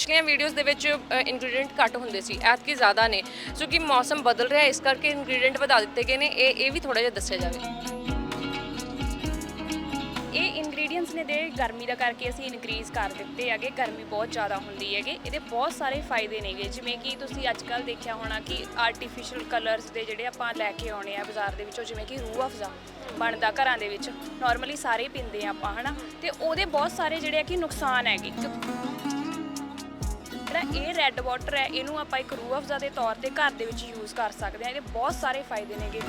ਪਿਛਲੀਆਂ ਵੀਡੀਓਜ਼ ਦੇ ਵਿੱਚ ਇਨਗਰੀਡੀਐਂਟ ਘੱਟ ਹੁੰਦੇ ਸੀ, ਐਤਕੀ ਜ਼ਿਆਦਾ ਨੇ। ਸੋ ਕਿ ਮੌਸਮ ਬਦਲ ਰਿਹਾ ਇਸ ਕਰਕੇ ਇਨਗਰੀਡੀਐਂਟ ਵਧਾ ਦਿੱਤੇ ਗਏ ਨੇ। ਇਹ ਇਹ ਵੀ ਥੋੜਾ ਜਿਹਾ ਦੱਸਿਆ ਜਾਵੇ। ਇਹ ਇੰਗਰੀਡੀਅੰਟਸ ਨੇ ਦੇ ਗਰਮੀ ਦਾ ਕਰਕੇ ਅਸੀਂ ਇਨਕਰੀਜ਼ ਕਰ ਦਿੱਤੇ ਹੈਗੇ। ਗਰਮੀ ਬਹੁਤ ਜ਼ਿਆਦਾ ਹੁੰਦੀ ਹੈਗੇ। ਇਹਦੇ ਬਹੁਤ ਸਾਰੇ ਫਾਇਦੇ ਨੇਗੇ। ਜਿਵੇਂ ਕਿ ਤੁਸੀਂ ਅੱਜ ਕੱਲ ਦੇਖਿਆ ਹੋਣਾ ਕਿ ਆਰਟੀਫੀਸ਼ੀਅਲ ਕਲਰਸ ਦੇ ਜਿਹੜੇ ਆਪਾਂ ਲੈ ਕੇ ਆਉਣੇ ਆ ਬਾਜ਼ਾਰ ਦੇ ਵਿੱਚੋਂ, ਜਿਵੇਂ ਕਿ ਰੂਹ ਅਫਜ਼ਾ ਬਣਦਾ ਘਰਾਂ ਦੇ ਵਿੱਚ। ਨਾਰਮਲੀ ਸਾਰੇ ਪੀਂਦੇ ਆ ਆਪਾਂ, ਹਨਾ? ਤੇ ਉਹਦੇ ਬਹੁਤ ਸਾਰੇ ਜਿਹੜੇ ਆ ਕਿ ਨੁਕਸਾਨ ਹੈਗੇ। ਜਿਹੜਾ ਇਹ ਰੈੱਡ ਵਾਟਰ ਹੈ, ਇਹਨੂੰ ਆਪਾਂ ਇੱਕ ਰੂਹ ਅਫਜ਼ਾ ਦੇ ਤੌਰ ਤੇ ਘਰ ਦੇ ਵਿੱਚ ਯੂਜ਼ ਕਰ ਸਕਦੇ ਹਾਂ। ਇਹਦੇ ਬਹੁਤ ਸਾਰੇ ਫਾਇਦੇ ਨੇਗੇ।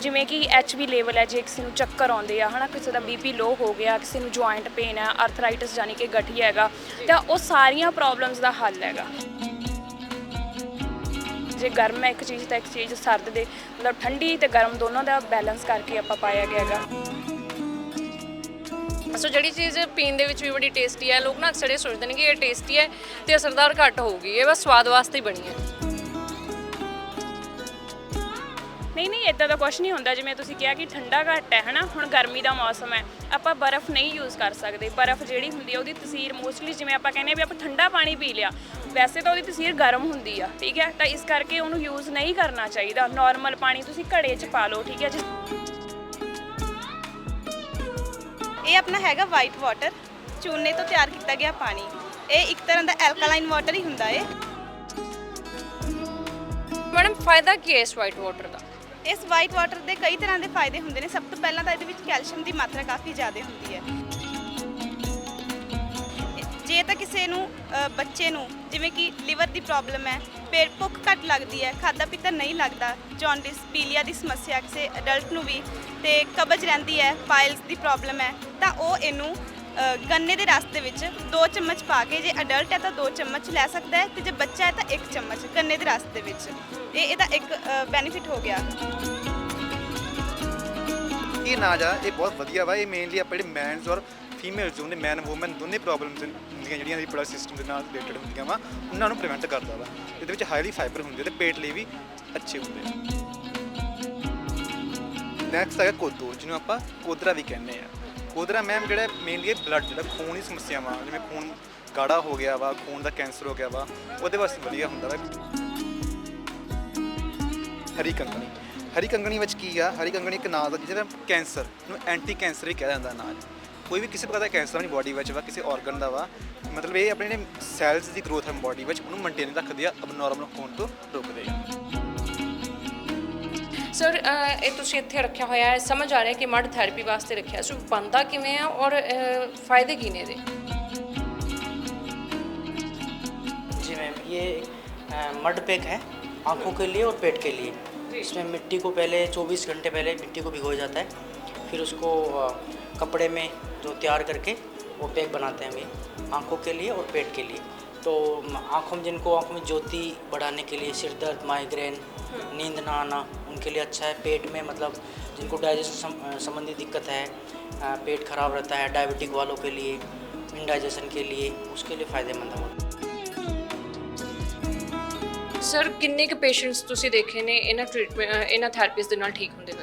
ਜਿਵੇਂ ਕਿ ਐਚਬੀ ਲੈਵਲ ਹੈ, ਜੇ ਕਿਸੇ ਨੂੰ ਚੱਕਰ ਆਉਂਦੇ ਆ, ਹਨਾ, ਕਿਸੇ ਦਾ ਬੀਪੀ ਲੋ ਹੋ ਗਿਆ, ਕਿਸੇ ਨੂੰ ਜੁਆਇੰਟ ਪੇਨ ਹੈ ਆਰਥਰਾਈਟਿਸ ਯਾਨੀ ਕਿ ਗਠੀਆ ਹੈਗਾ, ਤਾਂ ਉਹ ਸਾਰੀਆਂ ਪ੍ਰੋਬਲਮਸ ਦਾ ਹੱਲ ਹੈਗਾ। ਜੇ ਗਰਮ ਹੈ ਇੱਕ ਚੀਜ਼ ਤਾਂ ਇੱਕ ਚੀਜ਼ ਸਰਦ ਦੇ, ਮਤਲਬ ਠੰਡੀ ਤੇ ਗਰਮ ਦੋਨੋਂ ਦਾ ਬੈਲੈਂਸ ਕਰਕੇ ਆਪਾਂ ਪਾਇਆ ਗਿਆ ਹੈਗਾ। ਸੋ ਜਿਹੜੀ ਚੀਜ਼ ਪੀਣ ਦੇ ਵਿੱਚ ਵੀ ਬੜੀ ਟੇਸਟੀ ਹੈ, ਲੋਕ ਨਾ ਅਕਸਰ ਇਹ ਸੋਚਦੇ ਨੇ ਕਿ ਇਹ ਟੇਸਟੀ ਹੈ ਤੇ ਅਸਰਦਾਰ ਘੱਟ ਹੋਊਗੀ, ਇਹ ਬਸ ਸਵਾਦ ਵਾਸਤੇ ਹੀ ਬਣੀ ਹੈ। ਨਹੀਂ ਨਹੀਂ ਇਦਾਂ ਦਾ ਕੁਝ ਨਹੀਂ ਹੁੰਦਾ, ਜਿਵੇਂ ਤੁਸੀਂ ਕਿਹਾ ਕਿ ਠੰਡਾ ਘੱਟ ਹੈ, ਹਨਾ? ਹੁਣ ਗਰਮੀ ਦਾ ਮੌਸਮ ਹੈ, ਆਪਾਂ ਬਰਫ਼ ਨਹੀਂ ਯੂਜ਼ ਕਰ ਸਕਦੇ। ਬਰਫ਼ ਜਿਹੜੀ ਹੁੰਦੀ ਹੈ, ਉਹਦੀ ਤਸੀਰ ਮੋਸਟਲੀ ਜਿਵੇਂ ਆਪਾਂ ਕਹਿੰਦੇ ਆ ਵੀ ਆਪਾਂ ਠੰਡਾ ਪਾਣੀ ਪੀ ਲਿਆ, ਵੈਸੇ ਤਾਂ ਉਹਦੀ ਤਸੀਰ ਗਰਮ ਹੁੰਦੀ ਆ, ਠੀਕ ਹੈ? ਤਾਂ ਇਸ ਕਰਕੇ ਉਹਨੂੰ ਯੂਜ਼ ਨਹੀਂ ਕਰਨਾ ਚਾਹੀਦਾ। ਨਾਰਮਲ ਪਾਣੀ ਤੁਸੀਂ ਘੜੇ 'ਚ ਪਾ ਲਓ, ਠੀਕ ਹੈ? ਜੀ ਇਹ ਆਪਣਾ ਹੈਗਾ ਵਾਈਟ ਵਾਟਰ ਚੂਨੇ ਤੋਂ ਤਿਆਰ ਕੀਤਾ ਗਿਆ ਪਾਣੀ। ਇਹ ਇੱਕ ਤਰ੍ਹਾਂ ਦਾ ਐਲਕਲਾਈਨ ਵਾਟਰ ਹੀ ਹੁੰਦਾ ਏ। ਮੈਡਮ ਫਾਇਦਾ ਕੀ ਹੈ ਇਸ ਵਾਈਟ ਵਾਟਰ ਦਾ? ਇਸ ਵਾਈਟ ਵਾਟਰ ਦੇ ਕਈ ਤਰ੍ਹਾਂ ਦੇ ਫਾਇਦੇ ਹੁੰਦੇ ਨੇ। ਸਭ ਤੋਂ ਪਹਿਲਾਂ ਤਾਂ ਇਹਦੇ ਵਿੱਚ ਕੈਲਸ਼ੀਅਮ ਦੀ ਮਾਤਰਾ ਕਾਫੀ ਜ਼ਿਆਦਾ ਹੁੰਦੀ ਹੈ। ਜੇ ਤਾਂ ਕਿਸੇ ਨੂੰ ਅ, ਬੱਚੇ ਨੂੰ ਜਿਵੇਂ ਕਿ ਲਿਵਰ ਦੀ ਪ੍ਰੋਬਲਮ ਹੈ ਪੇਟ ਭੁੱਖ ਘੱਟ ਲੱਗਦੀ ਹੈ ਖਾਦਾ ਪੀਤਾ ਨਹੀਂ ਲੱਗਦਾ ਜੌਂਡਿਸ ਪੀਲੀਆ ਦੀ ਸਮੱਸਿਆ ਕਿਸੇ ਅਡਲਟ ਨੂੰ ਵੀ ਤੇ ਕਬਜ਼ ਰਹਿੰਦੀ ਹੈ ਪਾਇਲਸ ਦੀ ਪ੍ਰੋਬਲਮ ਹੈ ਤਾਂ ਉਹ ਇਹਨੂੰ ਅ, ਗੰਨੇ ਦੇ ਰਸ ਦੇ ਵਿੱਚ 2 ਚਮਚ ਪਾ ਕੇ ਜੇ ਅਡਲਟ ਹੈ ਤਾਂ 2 ਚਮਚ ਲੈ ਸਕਦਾ ਹੈ ਤੇ ਜੇ ਬੱਚਾ ਹੈ ਤਾਂ 1 ਚਮਚ ਗੰਨੇ ਦੇ ਰਸ ਦੇ ਵਿੱਚ। ਇਹ ਇਹਦਾ ਇੱਕ ਬੈਨੀਫਿਟ ਹੋ ਗਿਆ। ਇਹ ਨਾਜ ਆ ਇਹ ਬਹੁਤ ਵਧੀਆ ਵਾ ਇਹ ਮੇਨਲੀ ਆਪਾਂ ਮੈਨਸ ਔਰ ਫੀਮੇਲ ਜੋ ਨੇ ਮੈਨ ਔਮਨ ਦੋਨੇ ਪ੍ਰੋਬਲਮਸ ਹੁੰਦੀਆਂ ਜਿਹੜੀਆਂ ਬਲੱਡ ਸਿਸਟਮ ਦੇ ਨਾਲ ਰਿਲੇਟਡ ਹੁੰਦੀਆਂ ਵਾ, ਉਹਨਾਂ ਨੂੰ ਪ੍ਰੀਵੈਂਟ ਕਰਦਾ ਵਾ। ਇਹਦੇ ਵਿੱਚ ਹਾਈਲੀ ਫਾਈਬਰ ਹੁੰਦੇ ਤੇ ਪੇਟ ਲਈ ਵੀ ਅੱਛੇ ਹੁੰਦੇ ਆ। ਨੈਕਸਟ ਹੈਗਾ ਕੋਦੋ ਜਿਹਨੂੰ ਆਪਾਂ ਕੋਦਰਾ ਵੀ ਕਹਿੰਦੇ ਆ। ਕੋਦਰਾ ਮੈਮ ਜਿਹੜਾ ਮੇਨਲੀ ਬਲੱਡ ਜਿਹੜਾ ਖੂਨ ਦੀ ਸਮੱਸਿਆਵਾਂ, ਜਿਵੇਂ ਖੂਨ ਗਾੜਾ ਹੋ ਗਿਆ ਵਾ, ਖੂਨ ਦਾ ਕੈਂਸਰ ਹੋ ਗਿਆ ਵਾ, ਉਹਦੇ ਵਾਸਤੇ ਵਧੀਆ ਹੁੰਦਾ ਵਾ। ਹਰੀ ਕੰਗਣੀ। ਹਰੀ ਕੰਗਣੀ ਵਿੱਚ ਕੀ ਆ? ਹਰੀ ਕੰਗਣੀ ਇੱਕ ਨਾਮ ਦਾ, ਜਿਹਦੇ ਵਿੱਚ ਕੈਂਸਰ ਨੂੰ ਐਂਟੀ ਕੈਂਸਰ ਹੀ ਕਿਹਾ ਜਾਂਦਾ ਨਾਲ ਕੋਈ ਵੀ ਕਿਸੇ ਪ੍ਰਕਾਰ ਦਾ ਕੈਂਸਰ ਆਪਣੀ ਬਾਡੀ ਵਿੱਚ ਵਾ ਕਿਸੇ ਆਰਗਨ ਦਾ ਵਾ ਮਤਲਬ ਇਹ ਆਪਣੇ ਜਿਹੜੇ ਸੈਲਸ ਦੀ ਗਰੋਥ ਹੈ ਬਾਡੀ ਵਿੱਚ ਉਹਨੂੰ ਮੇਨਟੇਨ ਰੱਖਦੇ ਆ ਅਬਨੋਰਮਲ ਹੋਣ ਤੋਂ ਰੋਕਦੇ ਆ ਸਰ ਇਹ ਤੁਸੀਂ ਇੱਥੇ ਰੱਖਿਆ ਹੋਇਆ ਹੈ ਸਮਝ ਆ ਰਿਹਾ ਕਿ ਮਡ ਥੈਰੇਪੀ ਵਾਸਤੇ ਰੱਖਿਆ ਸੋ ਬੰਦਾ ਕਿਵੇਂ ਆ ਔਰ ਅਹ, ਫਾਇਦੇ ਕੀ ਨੇ ਇਹਦੇ जी मैम ये अ, मड पैक है आंखों के लिए और पेट के लिए इसमें मिट्टी को पहले 24 घंटे पहले मिट्टी को भिगोया जाता है फिर उसको अ, कपड़े में जो तैयार करके वो पैक बनाते हैं हम ये आंखों के लिए और पेट के लिए तो म, आंखों में जिनको आंखों में ज्योति बढ़ाने के लिए सिर दर्द माइग्रेन नींद ना आना उनके लिए अच्छा है पेट में मतलब जिनको डाइजेशन सम, अ, संबंधी दिक्कत है अ, पेट खराब रहता है डायबिटिक वालों के लिए इंडाइजेशन के लिए उसके लिए फ़ायदेमंद है वो ਸਰ ਕਿੰਨੇ ਕੁ ਪੇਸ਼ੈਂਟਸ ਤੁਸੀਂ ਦੇਖੇ ਨੇ ਇਹਨਾਂ ਟ੍ਰੀਟਮੈਂਟ ਇਹਨਾਂ ਥੈਰੇਪੀਜ਼ ਦੇ ਨਾਲ ਠੀਕ ਹੁੰਦੇ ਹੋਏ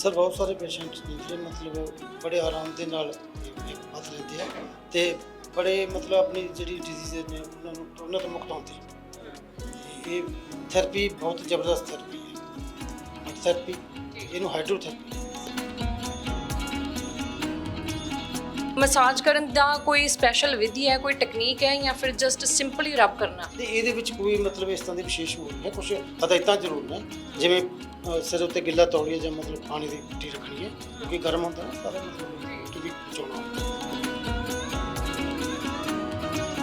ਸਰ, ਬਹੁਤ ਸਾਰੇ ਪੇਸ਼ੈਂਟਸ ਨੇ ਜਿਹੜੇ ਮਤਲਬ ਬੜੇ ਆਰਾਮ ਦੇ ਨਾਲ ਇਹ ਲੈਂਦੇ ਆ ਤੇ ਬੜੇ ਮਤਲਬ ਆਪਣੀ ਜਿਹੜੀ ਡਿਜ਼ੀਜ਼ ਨੇ, ਉਹਨਾਂ ਨੂੰ, ਉਹਨਾਂ ਤੋਂ ਮੁਕਤ ਹੁੰਦੇ ਆ। ਇਹ ਥੈਰੇਪੀ ਬਹੁਤ ਜ਼ਬਰਦਸਤ ਥੈਰੇਪੀ ਹੈ ਥੈਰੇਪੀ ਇਹਨੂੰ ਹਾਈਡਰੋਥੈਰੇਪੀ ਮਸਾਜ ਕਰਨ ਦਾ ਕੋਈ ਸਪੈਸ਼ਲ ਵਿਧੀ ਹੈ ਕੋਈ ਟੈਕਨੀਕ ਹੈ ਜਾਂ ਫਿਰ ਜਸਟ ਸਿੰਪਲੀ ਰਬ ਕਰਨਾ? ਤੇ ਇਹਦੇ ਵਿੱਚ ਕੋਈ ਮਤਲਬ ਇਸ ਤਰ੍ਹਾਂ ਦੀ ਵਿਸ਼ੇਸ਼ ਉਹ ਨਹੀਂ ਹੈ ਕੁਝ ਹਦਾਇਤਾਂ ਜ਼ਰੂਰ ਨੇ ਜਿਵੇਂ ਅ, ਸਿਰ ਉੱਤੇ ਗਿੱਲਾ ਤੌਲੀਆ ਜਾਂ ਮਤਲਬ ਪਾਣੀ ਦੀ ਟੁੱਟੀ ਰੱਖਣੀ ਹੈ ਕਿਉਂਕਿ ਗਰਮ ਹੁੰਦਾ ਨਾ ਸਾਰਾ ਮਤਲਬ ਕਿ ਵੀ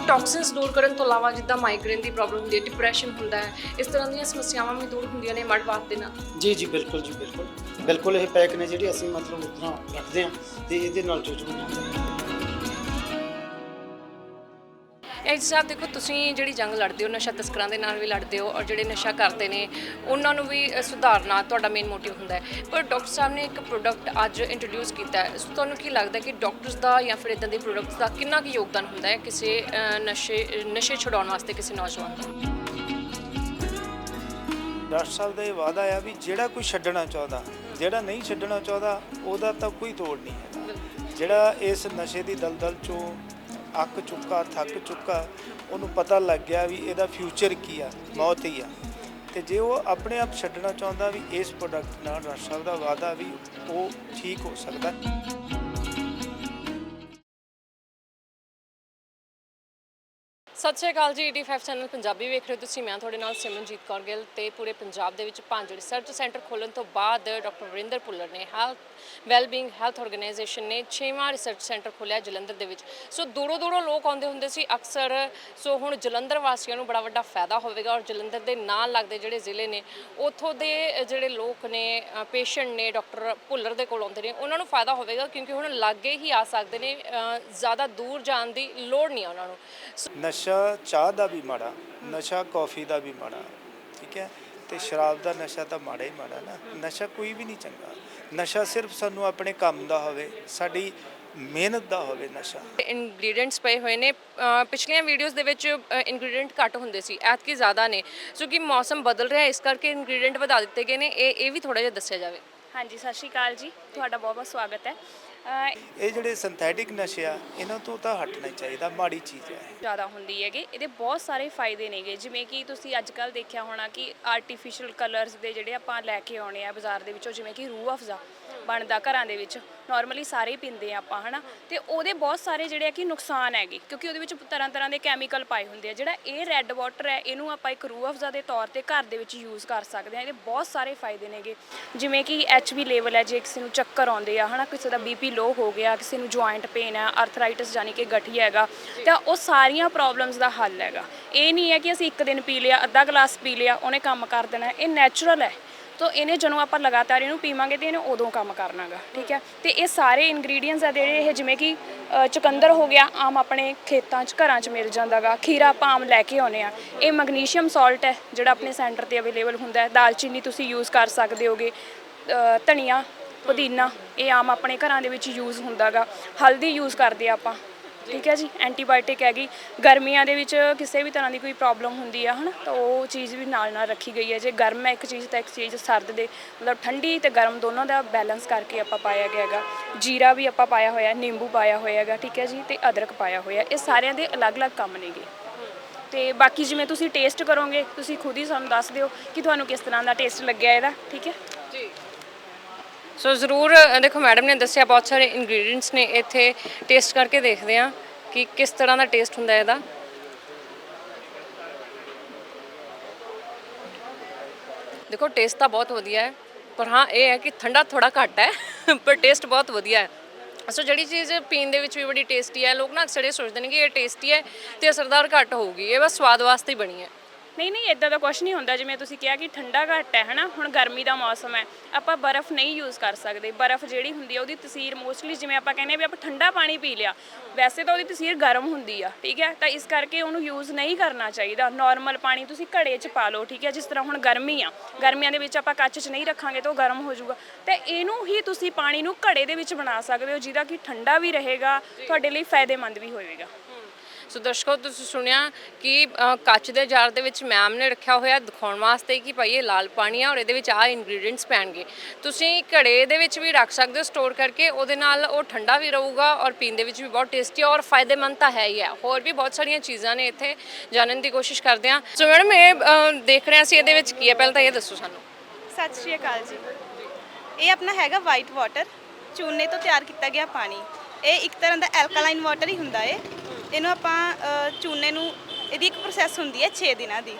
ਟੌਕਸਿਨਸ ਦੂਰ ਕਰਨ ਤੋਂ ਇਲਾਵਾ ਜਿੱਦਾਂ ਮਾਈਗ੍ਰੇਨ ਦੀ ਪ੍ਰੋਬਲਮ ਹੁੰਦੀ ਹੈ ਡਿਪਰੈਸ਼ਨ ਹੁੰਦਾ ਹੈ, ਇਸ ਤਰ੍ਹਾਂ ਦੀਆਂ ਸਮੱਸਿਆਵਾਂ ਵੀ ਦੂਰ ਹੁੰਦੀਆਂ ਨੇ ਮਡ ਬਾਤ ਦੇ ਨਾਲ। ਜੀ ਜੀ, ਬਿਲਕੁਲ ਜੀ, ਬਿਲਕੁਲ। ਬਿਲਕੁਲ ਇਹ ਪੈਕ ਨੇ ਜਿਹੜੀ ਅਸੀਂ ਮਤਲਬ ਉਤਨਾ ਰੱਖਦੇ ਹਾਂ ਤੇ ਇਹਦੇ ਨਾਲ ਟ੍ਰੀਟਮੈਂਟ ਹੁੰਦਾ ਇਹ ਸਾਹਿਬ ਦੇਖੋ ਤੁਸੀਂ ਜਿਹੜੀ ਜੰਗ ਲੜਦੇ ਹੋ ਨਸ਼ਾ ਤਸਕਰਾਂ ਦੇ ਨਾਲ ਵੀ ਲੜਦੇ ਹੋ ਔਰ ਜਿਹੜੇ ਨਸ਼ਾ ਕਰਦੇ ਨੇ ਉਹਨਾਂ ਨੂੰ ਵੀ ਸੁਧਾਰਨਾ ਤੁਹਾਡਾ ਮੇਨ ਮੋਟਿਵ ਹੁੰਦਾ ਹੈ। ਪਰ ਡਾਕਟਰ ਸਾਹਿਬ ਨੇ ਇੱਕ ਪ੍ਰੋਡਕਟ ਅੱਜ ਇੰਟਰੋਡਿਊਸ ਕੀਤਾ ਹੈ। ਸੋ ਤੁਹਾਨੂੰ ਕੀ ਲੱਗਦਾ ਕਿ ਡਾਕਟਰਸ ਦਾ ਜਾਂ ਫਿਰ ਇਦਾਂ ਦੇ ਪ੍ਰੋਡਕਟਸ ਦਾ ਕਿੰਨਾ ਕੁ ਯੋਗਦਾਨ ਹੁੰਦਾ ਹੈ ਕਿਸੇ ਨਸ਼ੇ ਨਸ਼ੇ ਛੁਡਾਉਣ ਵਾਸਤੇ ਕਿਸੇ ਨੌਜਵਾਨ ਦਾ? ਡਾਕਟਰ ਸਾਹਿਬ ਦਾ ਇਹ ਵਾਅਦਾ ਆ ਵੀ ਜਿਹੜਾ ਕੋਈ ਛੱਡਣਾ ਚਾਹੁੰਦਾ ਜਿਹੜਾ ਨਹੀਂ ਛੱਡਣਾ ਚਾਹੁੰਦਾ ਉਹਦਾ ਤਾਂ ਕੋਈ ਤੋੜ ਨਹੀਂ ਹੈ। ਜਿਹੜਾ ਇਸ ਨਸ਼ੇ ਦੀ ਦਲਦਲ ਚੋਂ ਅੱਕ ਚੁੱਕਾ, ਥੱਕ ਚੁੱਕਾ, ਉਹਨੂੰ ਪਤਾ ਲੱਗ ਗਿਆ ਵੀ ਇਹਦਾ ਫਿਊਚਰ ਕੀ ਆ, ਮੌਤ ਹੀ ਆ। ਤੇ ਜੇ ਉਹ ਆਪਣੇ ਆਪ ਛੱਡਣਾ ਚਾਹੁੰਦਾ ਵੀ ਇਸ ਪ੍ਰੋਡਕਟ ਨਾਲ ਡਾਕਟਰ ਸਾਹਿਬ ਦਾ ਵਾਅਦਾ ਵੀ ਉਹ ਠੀਕ ਹੋ ਸਕਦਾ। ਸਤਿ ਸ਼੍ਰੀ ਅਕਾਲ ਜੀ ਈਟੀ5 ਚੈਨਲ ਪੰਜਾਬੀ ਵੇਖ ਰਹੇ ਹੋ ਤੁਸੀਂ। ਮੈਂ ਤੁਹਾਡੇ ਨਾਲ ਸਿਮਰਨਜੀਤ ਕੌਰ ਗਿੱਲ ਤੇ ਪੂਰੇ ਪੰਜਾਬ ਦੇ ਵਿੱਚ ਪੰਜ ਰਿਸਰਚ ਸੈਂਟਰ ਖੋਲਣ ਤੋਂ ਬਾਅਦ ਡਾਕਟਰ ਵਰਿੰਦਰ ਭੁੱਲਰ ਨੇ ਹੈਲਥ ਵੈਲਬੀਇੰਗ ਹੈਲਥ ਆਰਗੇਨਾਈਜੇਸ਼ਨ ਨੇ 6ਵਾਂ ਰਿਸਰਚ ਸੈਂਟਰ ਖੋਲ੍ਹਿਆ ਜਲੰਧਰ ਦੇ ਵਿੱਚ। ਸੋ ਦੂਰੋਂ ਦੂਰੋਂ ਲੋਕ ਆਉਂਦੇ ਹੁੰਦੇ ਸੀ ਅਕਸਰ। ਸੋ ਹੁਣ ਜਲੰਧਰ ਵਾਸੀਆਂ ਨੂੰ ਬੜਾ ਵੱਡਾ ਫਾਇਦਾ ਹੋਵੇਗਾ ਔਰ ਜਲੰਧਰ ਦੇ ਨਾਲ ਲੱਗਦੇ ਜਿਹੜੇ ਜ਼ਿਲ੍ਹੇ ਨੇ, ਉੱਥੋਂ ਦੇ ਜਿਹੜੇ ਲੋਕ ਨੇ ਪੇਸ਼ੈਂਟ ਨੇ, ਡਾਕਟਰ ਭੁੱਲਰ ਦੇ ਕੋਲ ਆਉਂਦੇ ਨੇ, ਉਹਨਾਂ ਨੂੰ ਫਾਇਦਾ ਹੋਵੇਗਾ ਕਿਉਂਕਿ ਹੁਣ ਲਾਗੇ ਹੀ ਆ ਸਕਦੇ ਨੇ ਜ਼ਿਆਦਾ ਦੂਰ ਜਾਣ ਦੀ ਲੋੜ ਨਹੀਂ ਆ ਉਹਨਾਂ ਨੂੰ। ਨਸ਼ਾ, ਚਾਹ ਦਾ ਵੀ ਮਾੜਾ, ਨਸ਼ਾ, ਕੌਫੀ ਦਾ ਵੀ ਮਾੜਾ, ਠੀਕ ਹੈ? ਤੇ ਸ਼ਰਾਬ ਦਾ ਨਸ਼ਾ ਤਾਂ ਮਾੜਾ ਹੀ ਮਾੜਾ ਨਾ। ਨਸ਼ਾ ਕੋਈ ਵੀ ਨਹੀਂ ਚੰਗਾ। ਨਸ਼ਾ ਸਿਰਫ ਸਾਨੂੰ ਆਪਣੇ ਕੰਮ ਦਾ ਹੋਵੇ ਸਾਡੀ ਮਿਹਨਤ ਦਾ ਹੋਵੇ ਨਸ਼ਾ। ਇਨਗਰੀਡੀਐਂਟਸ ਪਏ ਹੋਏ ਨੇ ਅ, ਪਿਛਲੀਆਂ ਵੀਡੀਓਜ਼ ਦੇ ਵਿੱਚ ਇਨਗਰੀਡੀਐਂਟ ਘੱਟ ਹੁੰਦੇ ਸੀ ਐਤਕੀ ਜ਼ਿਆਦਾ ਨੇ। ਸੋ ਕਿ ਮੌਸਮ ਬਦਲ ਰਿਹਾ ਇਸ ਕਰਕੇ ਇਨਗਰੀਡੀਐਂਟ ਵਧਾ ਦਿੱਤੇ ਗਏ ਨੇ ਇਹ ਇਹ ਵੀ ਥੋੜਾ ਜਿਹਾ ਦੱਸਿਆ ਜਾਵੇ। ਹਾਂਜੀ ਸਤਿ ਸ਼੍ਰੀ ਅਕਾਲ ਜੀ ਤੁਹਾਡਾ ਬਹੁਤ ਬਹੁਤ ਸਵਾਗਤ ਹੈ। ਇਹ ਜਿਹੜੇ ਸਿੰਥੈਟਿਕ ਨਸ਼ੇ ਆ ਇਹਨਾਂ ਤੋਂ ਤਾਂ ਹਟਣਾ ਚਾਹੀਦਾ ਮਾੜੀ ਚੀਜ਼ ਹੈ। ਜ਼ਿਆਦਾ ਹੁੰਦੀ ਹੈਗੇ। ਇਹਦੇ ਬਹੁਤ ਸਾਰੇ ਫਾਇਦੇ ਨੇਗੇ ਜਿਵੇਂ ਕਿ ਤੁਸੀਂ ਅੱਜ ਕੱਲ ਦੇਖਿਆ ਹੋਣਾ ਕਿ ਆਰਟੀਫੀਸ਼ੀਅਲ ਕਲਰਸ ਦੇ ਜਿਹੜੇ ਆਪਾਂ ਲੈ ਕੇ ਆਉਣੇ ਆ ਬਾਜ਼ਾਰ ਦੇ ਵਿੱਚੋਂ ਜਿਵੇਂ ਕਿ ਰੂਹ ਅਫਜ਼ਾ ਬਣਦਾ ਘਰਾਂ ਦੇ ਵਿੱਚ। ਨਾਰਮਲੀ ਸਾਰੇ ਹੀ ਪੀਂਦੇ ਆ ਆਪਾਂ, ਹਨਾ? ਤੇ ਉਹਦੇ ਬਹੁਤ ਸਾਰੇ ਜਿਹੜੇ ਆ ਕਿ ਨੁਕਸਾਨ ਹੈਗੇ, ਕਿਉਂਕਿ ਉਹਦੇ ਵਿੱਚ ਤਰ੍ਹਾਂ ਤਰ੍ਹਾਂ ਦੇ ਕੈਮੀਕਲ ਪਾਏ ਹੁੰਦੇ ਆ। ਜਿਹੜਾ ਇਹ ਰੈੱਡ ਵਾਟਰ ਹੈ, ਇਹਨੂੰ ਆਪਾਂ ਇੱਕ ਰੂਹ ਅਫਜ਼ਾ ਦੇ ਤੌਰ ਤੇ ਘਰ ਦੇ ਵਿੱਚ ਯੂਜ਼ ਕਰ ਸਕਦੇ ਆ ਇਹਦੇ ਬਹੁਤ ਸਾਰੇ ਫਾਇਦੇ ਨੇਗੇ ਜਿਵੇਂ ਕਿ ਐਚਬੀ ਲੈਵਲ ਹੈ, ਜੇ ਕਿਸੇ ਨੂੰ ਚੱਕਰ ਆਉਂਦੇ ਆ, ਹਨਾ? ਕਿਸੇ ਦਾ ਬੀਪੀ ਲੋ ਹੋ ਗਿਆ, ਕਿਸੇ ਨੂੰ ਜੁਆਇੰਟ ਪੇਨ ਹੈ ਆਰਥਰਾਈਟਿਸ ਯਾਨੀ ਕਿ ਗਠੀਆ ਹੈਗਾ, ਤਾਂ ਉਹ ਸਾਰੀਆਂ ਪ੍ਰੋਬਲਮਸ ਦਾ ਹੱਲ ਹੈਗਾ। ਇਹ ਨਹੀਂ ਹੈ ਕਿ ਅਸੀਂ ਇੱਕ ਦਿਨ ਪੀ ਲਿਆ, ਅੱਧਾ ਗਲਾਸ ਪੀ ਲਿਆ, ਉਹਨੇ ਕੰਮ ਕਰ ਦੇਣਾ। ਇਹ ਨੈਚੁਰਲ ਹੈ। ਤਾਂ ਇਹਨੇ ਜਦੋਂ ਆਪਾਂ ਲਗਾਤਾਰ ਇਹਨੂੰ ਪੀਵਾਂਗੇ ਤੇ ਇਹਨੇ ਉਦੋਂ ਕੰਮ ਕਰਨਾਗਾ, ਠੀਕ ਹੈ? ਤੇ ਇਹ ਸਾਰੇ ਇਨਗਰੀਡੀਅੰਟਸ ਆ ਜਿਹੜੇ ਇਹ ਜਿਵੇਂ ਕਿ ਚੁਕੰਦਰ ਹੋ ਗਿਆ, ਆਮ ਆਪਣੇ ਖੇਤਾਂ 'ਚ, ਘਰਾਂ 'ਚ ਮਿਲ ਜਾਂਦਾਗਾ, ਖੀਰਾ ਆਪਾਂ ਆਮ ਲੈ ਕੇ ਆਉਨੇ ਆ। ਇਹ ਮੈਗਨੀਸ਼ੀਅਮ ਸਾਲਟ ਹੈ, ਜਿਹੜਾ ਆਪਣੇ ਸੈਂਟਰ ਤੇ ਅਵੇਲੇਬਲ ਹੁੰਦਾ ਹੈ। ਦਾਲਚੀਨੀ ਤੁਸੀਂ ਯੂਜ਼ ਕਰ ਸਕਦੇ ਹੋਗੇ ਧਨੀਆ, ਪੁਦੀਨਾ, ਇਹ ਆਮ ਆਪਣੇ ਘਰਾਂ ਦੇ ਵਿੱਚ ਯੂਜ਼ ਹੁੰਦਾਗਾ। ਹਲਦੀ ਯੂਜ਼ ਕਰਦੇ ਆਪਾਂ। ਠੀਕ ਹੈ ਜੀ, ਐਂਟੀਬਾਇਓਟਿਕ ਹੈਗੀ। ਗਰਮੀਆਂ ਦੇ ਵਿੱਚ ਕਿਸੇ ਵੀ ਤਰ੍ਹਾਂ ਦੀ ਕੋਈ ਪ੍ਰੋਬਲਮ ਹੁੰਦੀ ਆ, ਹਨਾ, ਤਾਂ ਉਹ ਚੀਜ਼ ਵੀ ਨਾਲ ਨਾਲ ਰੱਖੀ ਗਈ ਹੈ। ਜੇ ਗਰਮ ਹੈ ਇੱਕ ਚੀਜ਼, ਤਾਂ ਇੱਕ ਚੀਜ਼ ਸਰਦ ਦੇ, ਮਤਲਬ ਠੰਡੀ ਤੇ ਗਰਮ ਦੋਨੋਂ ਦਾ ਬੈਲੈਂਸ ਕਰਕੇ ਆਪਾਂ ਪਾਇਆ ਗਿਆ ਹੈਗਾ। ਜੀਰਾ ਵੀ ਆਪਾਂ ਪਾਇਆ ਹੋਇਆ, ਨਿੰਬੂ ਪਾਇਆ ਹੋਇਆ ਹੈਗਾ, ਠੀਕ ਹੈ ਜੀ, ਤੇ ਅਦਰਕ ਪਾਇਆ ਹੋਇਆ। ਇਹ ਸਾਰਿਆਂ ਦੇ ਅਲੱਗ-ਅਲੱਗ ਕੰਮ ਨੇਗੇ। ਤੇ ਬਾਕੀ ਜਿਵੇਂ ਤੁਸੀਂ ਟੇਸਟ ਕਰੋਗੇ, ਤੁਸੀਂ ਖੁਦ ਹੀ ਸਾਨੂੰ ਦੱਸ ਦਿਓ ਕਿ ਤੁਹਾਨੂੰ ਕਿਸ ਤਰ੍ਹਾਂ ਦਾ ਟੇਸਟ ਲੱਗਿਆ ਇਹਦਾ, ਠੀਕ ਹੈ? ਜੀ। ਸੋ ਜ਼ਰੂਰ ਅ, ਦੇਖੋ ਮੈਡਮ ਨੇ ਦੱਸਿਆ ਬਹੁਤ ਸਾਰੇ ਇੰਗਰੀਡੀਅੰਟਸ ਨੇ ਇੱਥੇ ਟੇਸਟ ਕਰਕੇ ਦੇਖਦੇ ਆ ਕਿ ਕਿਸ ਤਰ੍ਹਾਂ ਦਾ ਟੇਸਟ ਹੁੰਦਾ ਇਹਦਾ। ਦੇਖੋ ਟੇਸਟ ਤਾਂ ਬਹੁਤ ਵਧੀਆ ਹੈ ਪਰ ਹਾਂ ਇਹ ਹੈ ਕਿ ਠੰਡਾ ਥੋੜਾ ਘੱਟ ਹੈ ਪਰ ਟੇਸਟ ਬਹੁਤ ਵਧੀਆ ਹੈ। ਸੋ ਜਿਹੜੀ ਚੀਜ਼ ਪੀਣ ਦੇ ਵਿੱਚ ਵੀ ਬੜੀ ਟੇਸਟੀ ਹੈ ਲੋਕ ਨਾ ਅਕਸਰ ਇਹ ਸੋਚਦੇ ਨੇ ਕਿ ਇਹ ਟੇਸਟੀ ਹੈ ਤੇ ਅਸਰਦਾਰ ਘੱਟ ਹੋਊਗੀ ਇਹ ਬਸ ਸਵਾਦ ਵਾਸਤੇ ਹੀ ਬਣੀ ਹੈ। ਨਹੀਂ ਨਹੀਂ ਇਦਾਂ ਦਾ ਕੁਝ ਨਹੀਂ ਹੁੰਦਾ, ਜਿਵੇਂ ਤੁਸੀਂ ਕਿਹਾ ਕਿ ਠੰਡਾ ਘੱਟ ਹੈ, ਹਨਾ? ਹੁਣ ਗਰਮੀ ਦਾ ਮੌਸਮ ਹੈ, ਆਪਾਂ ਬਰਫ਼ ਨਹੀਂ ਯੂਜ਼ ਕਰ ਸਕਦੇ। ਬਰਫ਼ ਜਿਹੜੀ ਹੁੰਦੀ ਆ, ਉਹਦੀ ਤਸੀਰ ਮੋਸਟਲੀ ਜਿਵੇਂ ਆਪਾਂ ਕਹਿੰਦੇ ਆ ਵੀ ਆਪਾਂ ਠੰਡਾ ਪਾਣੀ ਪੀ ਲਿਆ, ਵੈਸੇ ਤਾਂ ਉਹਦੀ ਤਸੀਰ ਗਰਮ ਹੁੰਦੀ ਆ, ਠੀਕ ਹੈ? ਤਾਂ ਇਸ ਕਰਕੇ ਉਹਨੂੰ ਯੂਜ਼ ਨਹੀਂ ਕਰਨਾ ਚਾਹੀਦਾ। ਨਾਰਮਲ ਪਾਣੀ ਤੁਸੀਂ ਘੜੇ 'ਚ ਪਾ ਲਓ, ਠੀਕ ਹੈ? ਜਿਸ ਤਰ੍ਹਾਂ ਹੁਣ ਗਰਮੀ ਆ, ਗਰਮੀਆਂ ਦੇ ਵਿੱਚ ਆਪਾਂ ਕੱਚ 'ਚ ਨਹੀਂ ਰੱਖਾਂਗੇ ਤਾਂ ਉਹ ਗਰਮ ਹੋ ਜਾਊਗਾ। ਤੇ ਇਹਨੂੰ ਹੀ ਤੁਸੀਂ ਪਾਣੀ ਨੂੰ ਘੜੇ ਦੇ ਵਿੱਚ ਬਣਾ ਸਕਦੇ ਹੋ, ਜਿਹਦਾ ਕਿ ਠੰਡਾ ਵੀ ਰਹੇਗਾ, ਤੁਹਾਡੇ ਲਈ ਫਾਇਦੇਮੰਦ ਵੀ ਹੋਵੇਗਾ ਸੋ ਦਰਸ਼ਕੋ, ਤੁਸੀਂ ਸੁਣਿਆ ਕਿ ਕੱਚ ਦੇ ਜਾਰ ਦੇ ਵਿੱਚ ਮੈਮ ਨੇ ਰੱਖਿਆ ਹੋਇਆ ਦਿਖਾਉਣ ਵਾਸਤੇ ਕਿ ਭਾਈ ਇਹ ਲਾਲ ਪਾਣੀ ਆ ਔਰ ਇਹਦੇ ਵਿੱਚ ਆਹ ਇਨਗਰੀਡੀਅੰਟਸ ਪੈਣਗੇ। ਤੁਸੀਂ ਘੜੇ ਦੇ ਵਿੱਚ ਵੀ ਰੱਖ ਸਕਦੇ ਹੋ ਸਟੋਰ ਕਰਕੇ, ਉਹਦੇ ਨਾਲ ਉਹ ਠੰਡਾ ਵੀ ਰਹੂਗਾ ਔਰ ਪੀਣ ਦੇ ਵਿੱਚ ਵੀ ਬਹੁਤ ਟੇਸਟੀ ਔਰ ਫਾਇਦੇਮੰਦ ਤਾਂ ਹੈ ਹੀ ਹੈ ਹੋਰ ਵੀ ਬਹੁਤ ਸਾਰੀਆਂ ਚੀਜ਼ਾਂ ਨੇ ਇੱਥੇ ਜਾਣਨ ਦੀ ਕੋਸ਼ਿਸ਼ ਕਰਦੇ ਹਾਂ। ਸੋ ਮੈਡਮ, ਇਹ ਦੇਖ ਰਹੇ ਹਾਂ ਅਸੀਂ ਇਹਦੇ ਵਿੱਚ ਕੀ ਹੈ। ਪਹਿਲਾਂ ਤਾਂ ਇਹ ਦੱਸੋ ਸਾਨੂੰ। ਸਤਿ ਸ਼੍ਰੀ ਅਕਾਲ ਜੀ। ਇਹ ਆਪਣਾ ਹੈਗਾ ਵਾਈਟ ਵਾਟਰ ਚੂਨੇ ਤੋਂ ਤਿਆਰ ਕੀਤਾ ਗਿਆ ਪਾਣੀ। ਇਹ ਇੱਕ ਤਰ੍ਹਾਂ ਦਾ ਐਲਕਲਾਈਨ ਵਾਟਰ ਹੀ ਹੁੰਦਾ ਏ। ਇਹਨੂੰ ਆਪਾਂ ਚੂਨੇ ਨੂੰ ਇਹਦੀ ਇੱਕ ਪ੍ਰੋਸੈਸ ਹੁੰਦੀ ਹੈ 6 ਦਿਨਾਂ ਦੀ।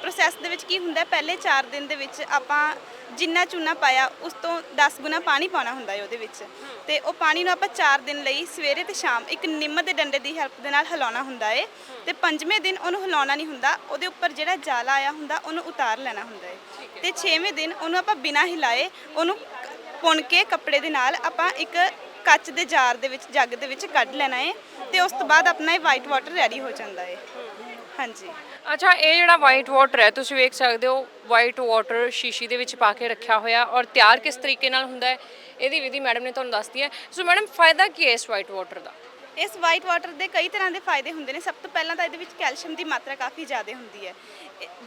ਪ੍ਰੋਸੈਸ ਦੇ ਵਿੱਚ ਕੀ ਹੁੰਦਾ ਹੈ, ਪਹਿਲੇ 4 ਦਿਨ ਦੇ ਵਿੱਚ ਆਪਾਂ ਜਿੰਨਾ ਚੂਨਾ ਪਾਇਆ ਉਸ ਤੋਂ 10 ਗੁਣਾ ਪਾਣੀ ਪਾਉਣਾ ਹੁੰਦਾ ਹੈ ਉਹਦੇ ਵਿੱਚ। ਤੇ ਉਹ ਪਾਣੀ ਨੂੰ ਆਪਾਂ 4 ਦਿਨ ਲਈ ਸਵੇਰੇ ਤੇ ਸ਼ਾਮ ਇੱਕ ਨਿੰਮ ਦੇ ਡੰਡੇ ਦੀ ਹੈਲਪ ਦੇ ਨਾਲ ਹਿਲਾਉਣਾ ਹੁੰਦਾ ਏ ਤੇ ਪੰਜਵੇਂ ਦਿਨ ਉਹਨੂੰ ਹਿਲਾਉਣਾ ਨਹੀਂ ਹੁੰਦਾ ਉਹਦੇ ਉੱਪਰ ਜਿਹੜਾ ਜਾਲਾ ਆਇਆ ਹੁੰਦਾ ਉਹਨੂੰ ਉਤਾਰ ਲੈਣਾ ਹੁੰਦਾ ਏ ਤੇ 6ਵੇਂ ਦਿਨ ਉਹਨੂੰ ਆਪਾਂ ਬਿਨਾਂ ਹਿਲਾਏ ਉਹਨੂੰ ਪੁਣ ਕੇ ਕੱਪੜੇ ਦੇ ਨਾਲ ਆਪਾਂ ਇੱਕ ਕੱਚ ਦੇ ਜਾਰ ਦੇ ਵਿੱਚ, ਜੱਗ ਦੇ ਵਿੱਚ ਕੱਢ ਲੈਣਾ ਏ ਤੇ ਉਸ ਤੋਂ ਬਾਅਦ ਆਪਣਾ ਇਹ ਵਾਈਟ ਵਾਟਰ ਰੈਡੀ ਹੋ ਜਾਂਦਾ ਏ। ਹਾਂਜੀ। ਅੱਛਾ, ਇਹ ਜਿਹੜਾ ਵਾਈਟ ਵਾਟਰ ਹੈ, ਤੁਸੀਂ ਵੇਖ ਸਕਦੇ ਹੋ ਵਾਈਟ ਵਾਟਰ ਸ਼ੀਸ਼ੀ ਦੇ ਵਿੱਚ ਪਾ ਕੇ ਰੱਖਿਆ ਹੋਇਆ ਔਰ ਤਿਆਰ ਕਿਸ ਤਰੀਕੇ ਨਾਲ ਹੁੰਦਾ ਹੈ, ਇਹਦੀ ਵਿਧੀ ਮੈਡਮ ਨੇ ਤੁਹਾਨੂੰ ਦੱਸਦੀ ਹੈ। ਸੋ ਮੈਡਮ, ਫਾਇਦਾ ਕੀ ਹੈ ਇਸ ਵਾਈਟ ਵਾਟਰ ਦਾ? ਇਸ ਵਾਈਟ ਵਾਟਰ ਦੇ ਕਈ ਤਰ੍ਹਾਂ ਦੇ ਫਾਇਦੇ ਹੁੰਦੇ ਨੇ। ਸਭ ਤੋਂ ਪਹਿਲਾਂ ਤਾਂ ਇਹਦੇ ਵਿੱਚ ਕੈਲਸ਼ੀਅਮ ਦੀ ਮਾਤਰਾ ਕਾਫੀ ਜ਼ਿਆਦਾ ਹੁੰਦੀ ਹੈ।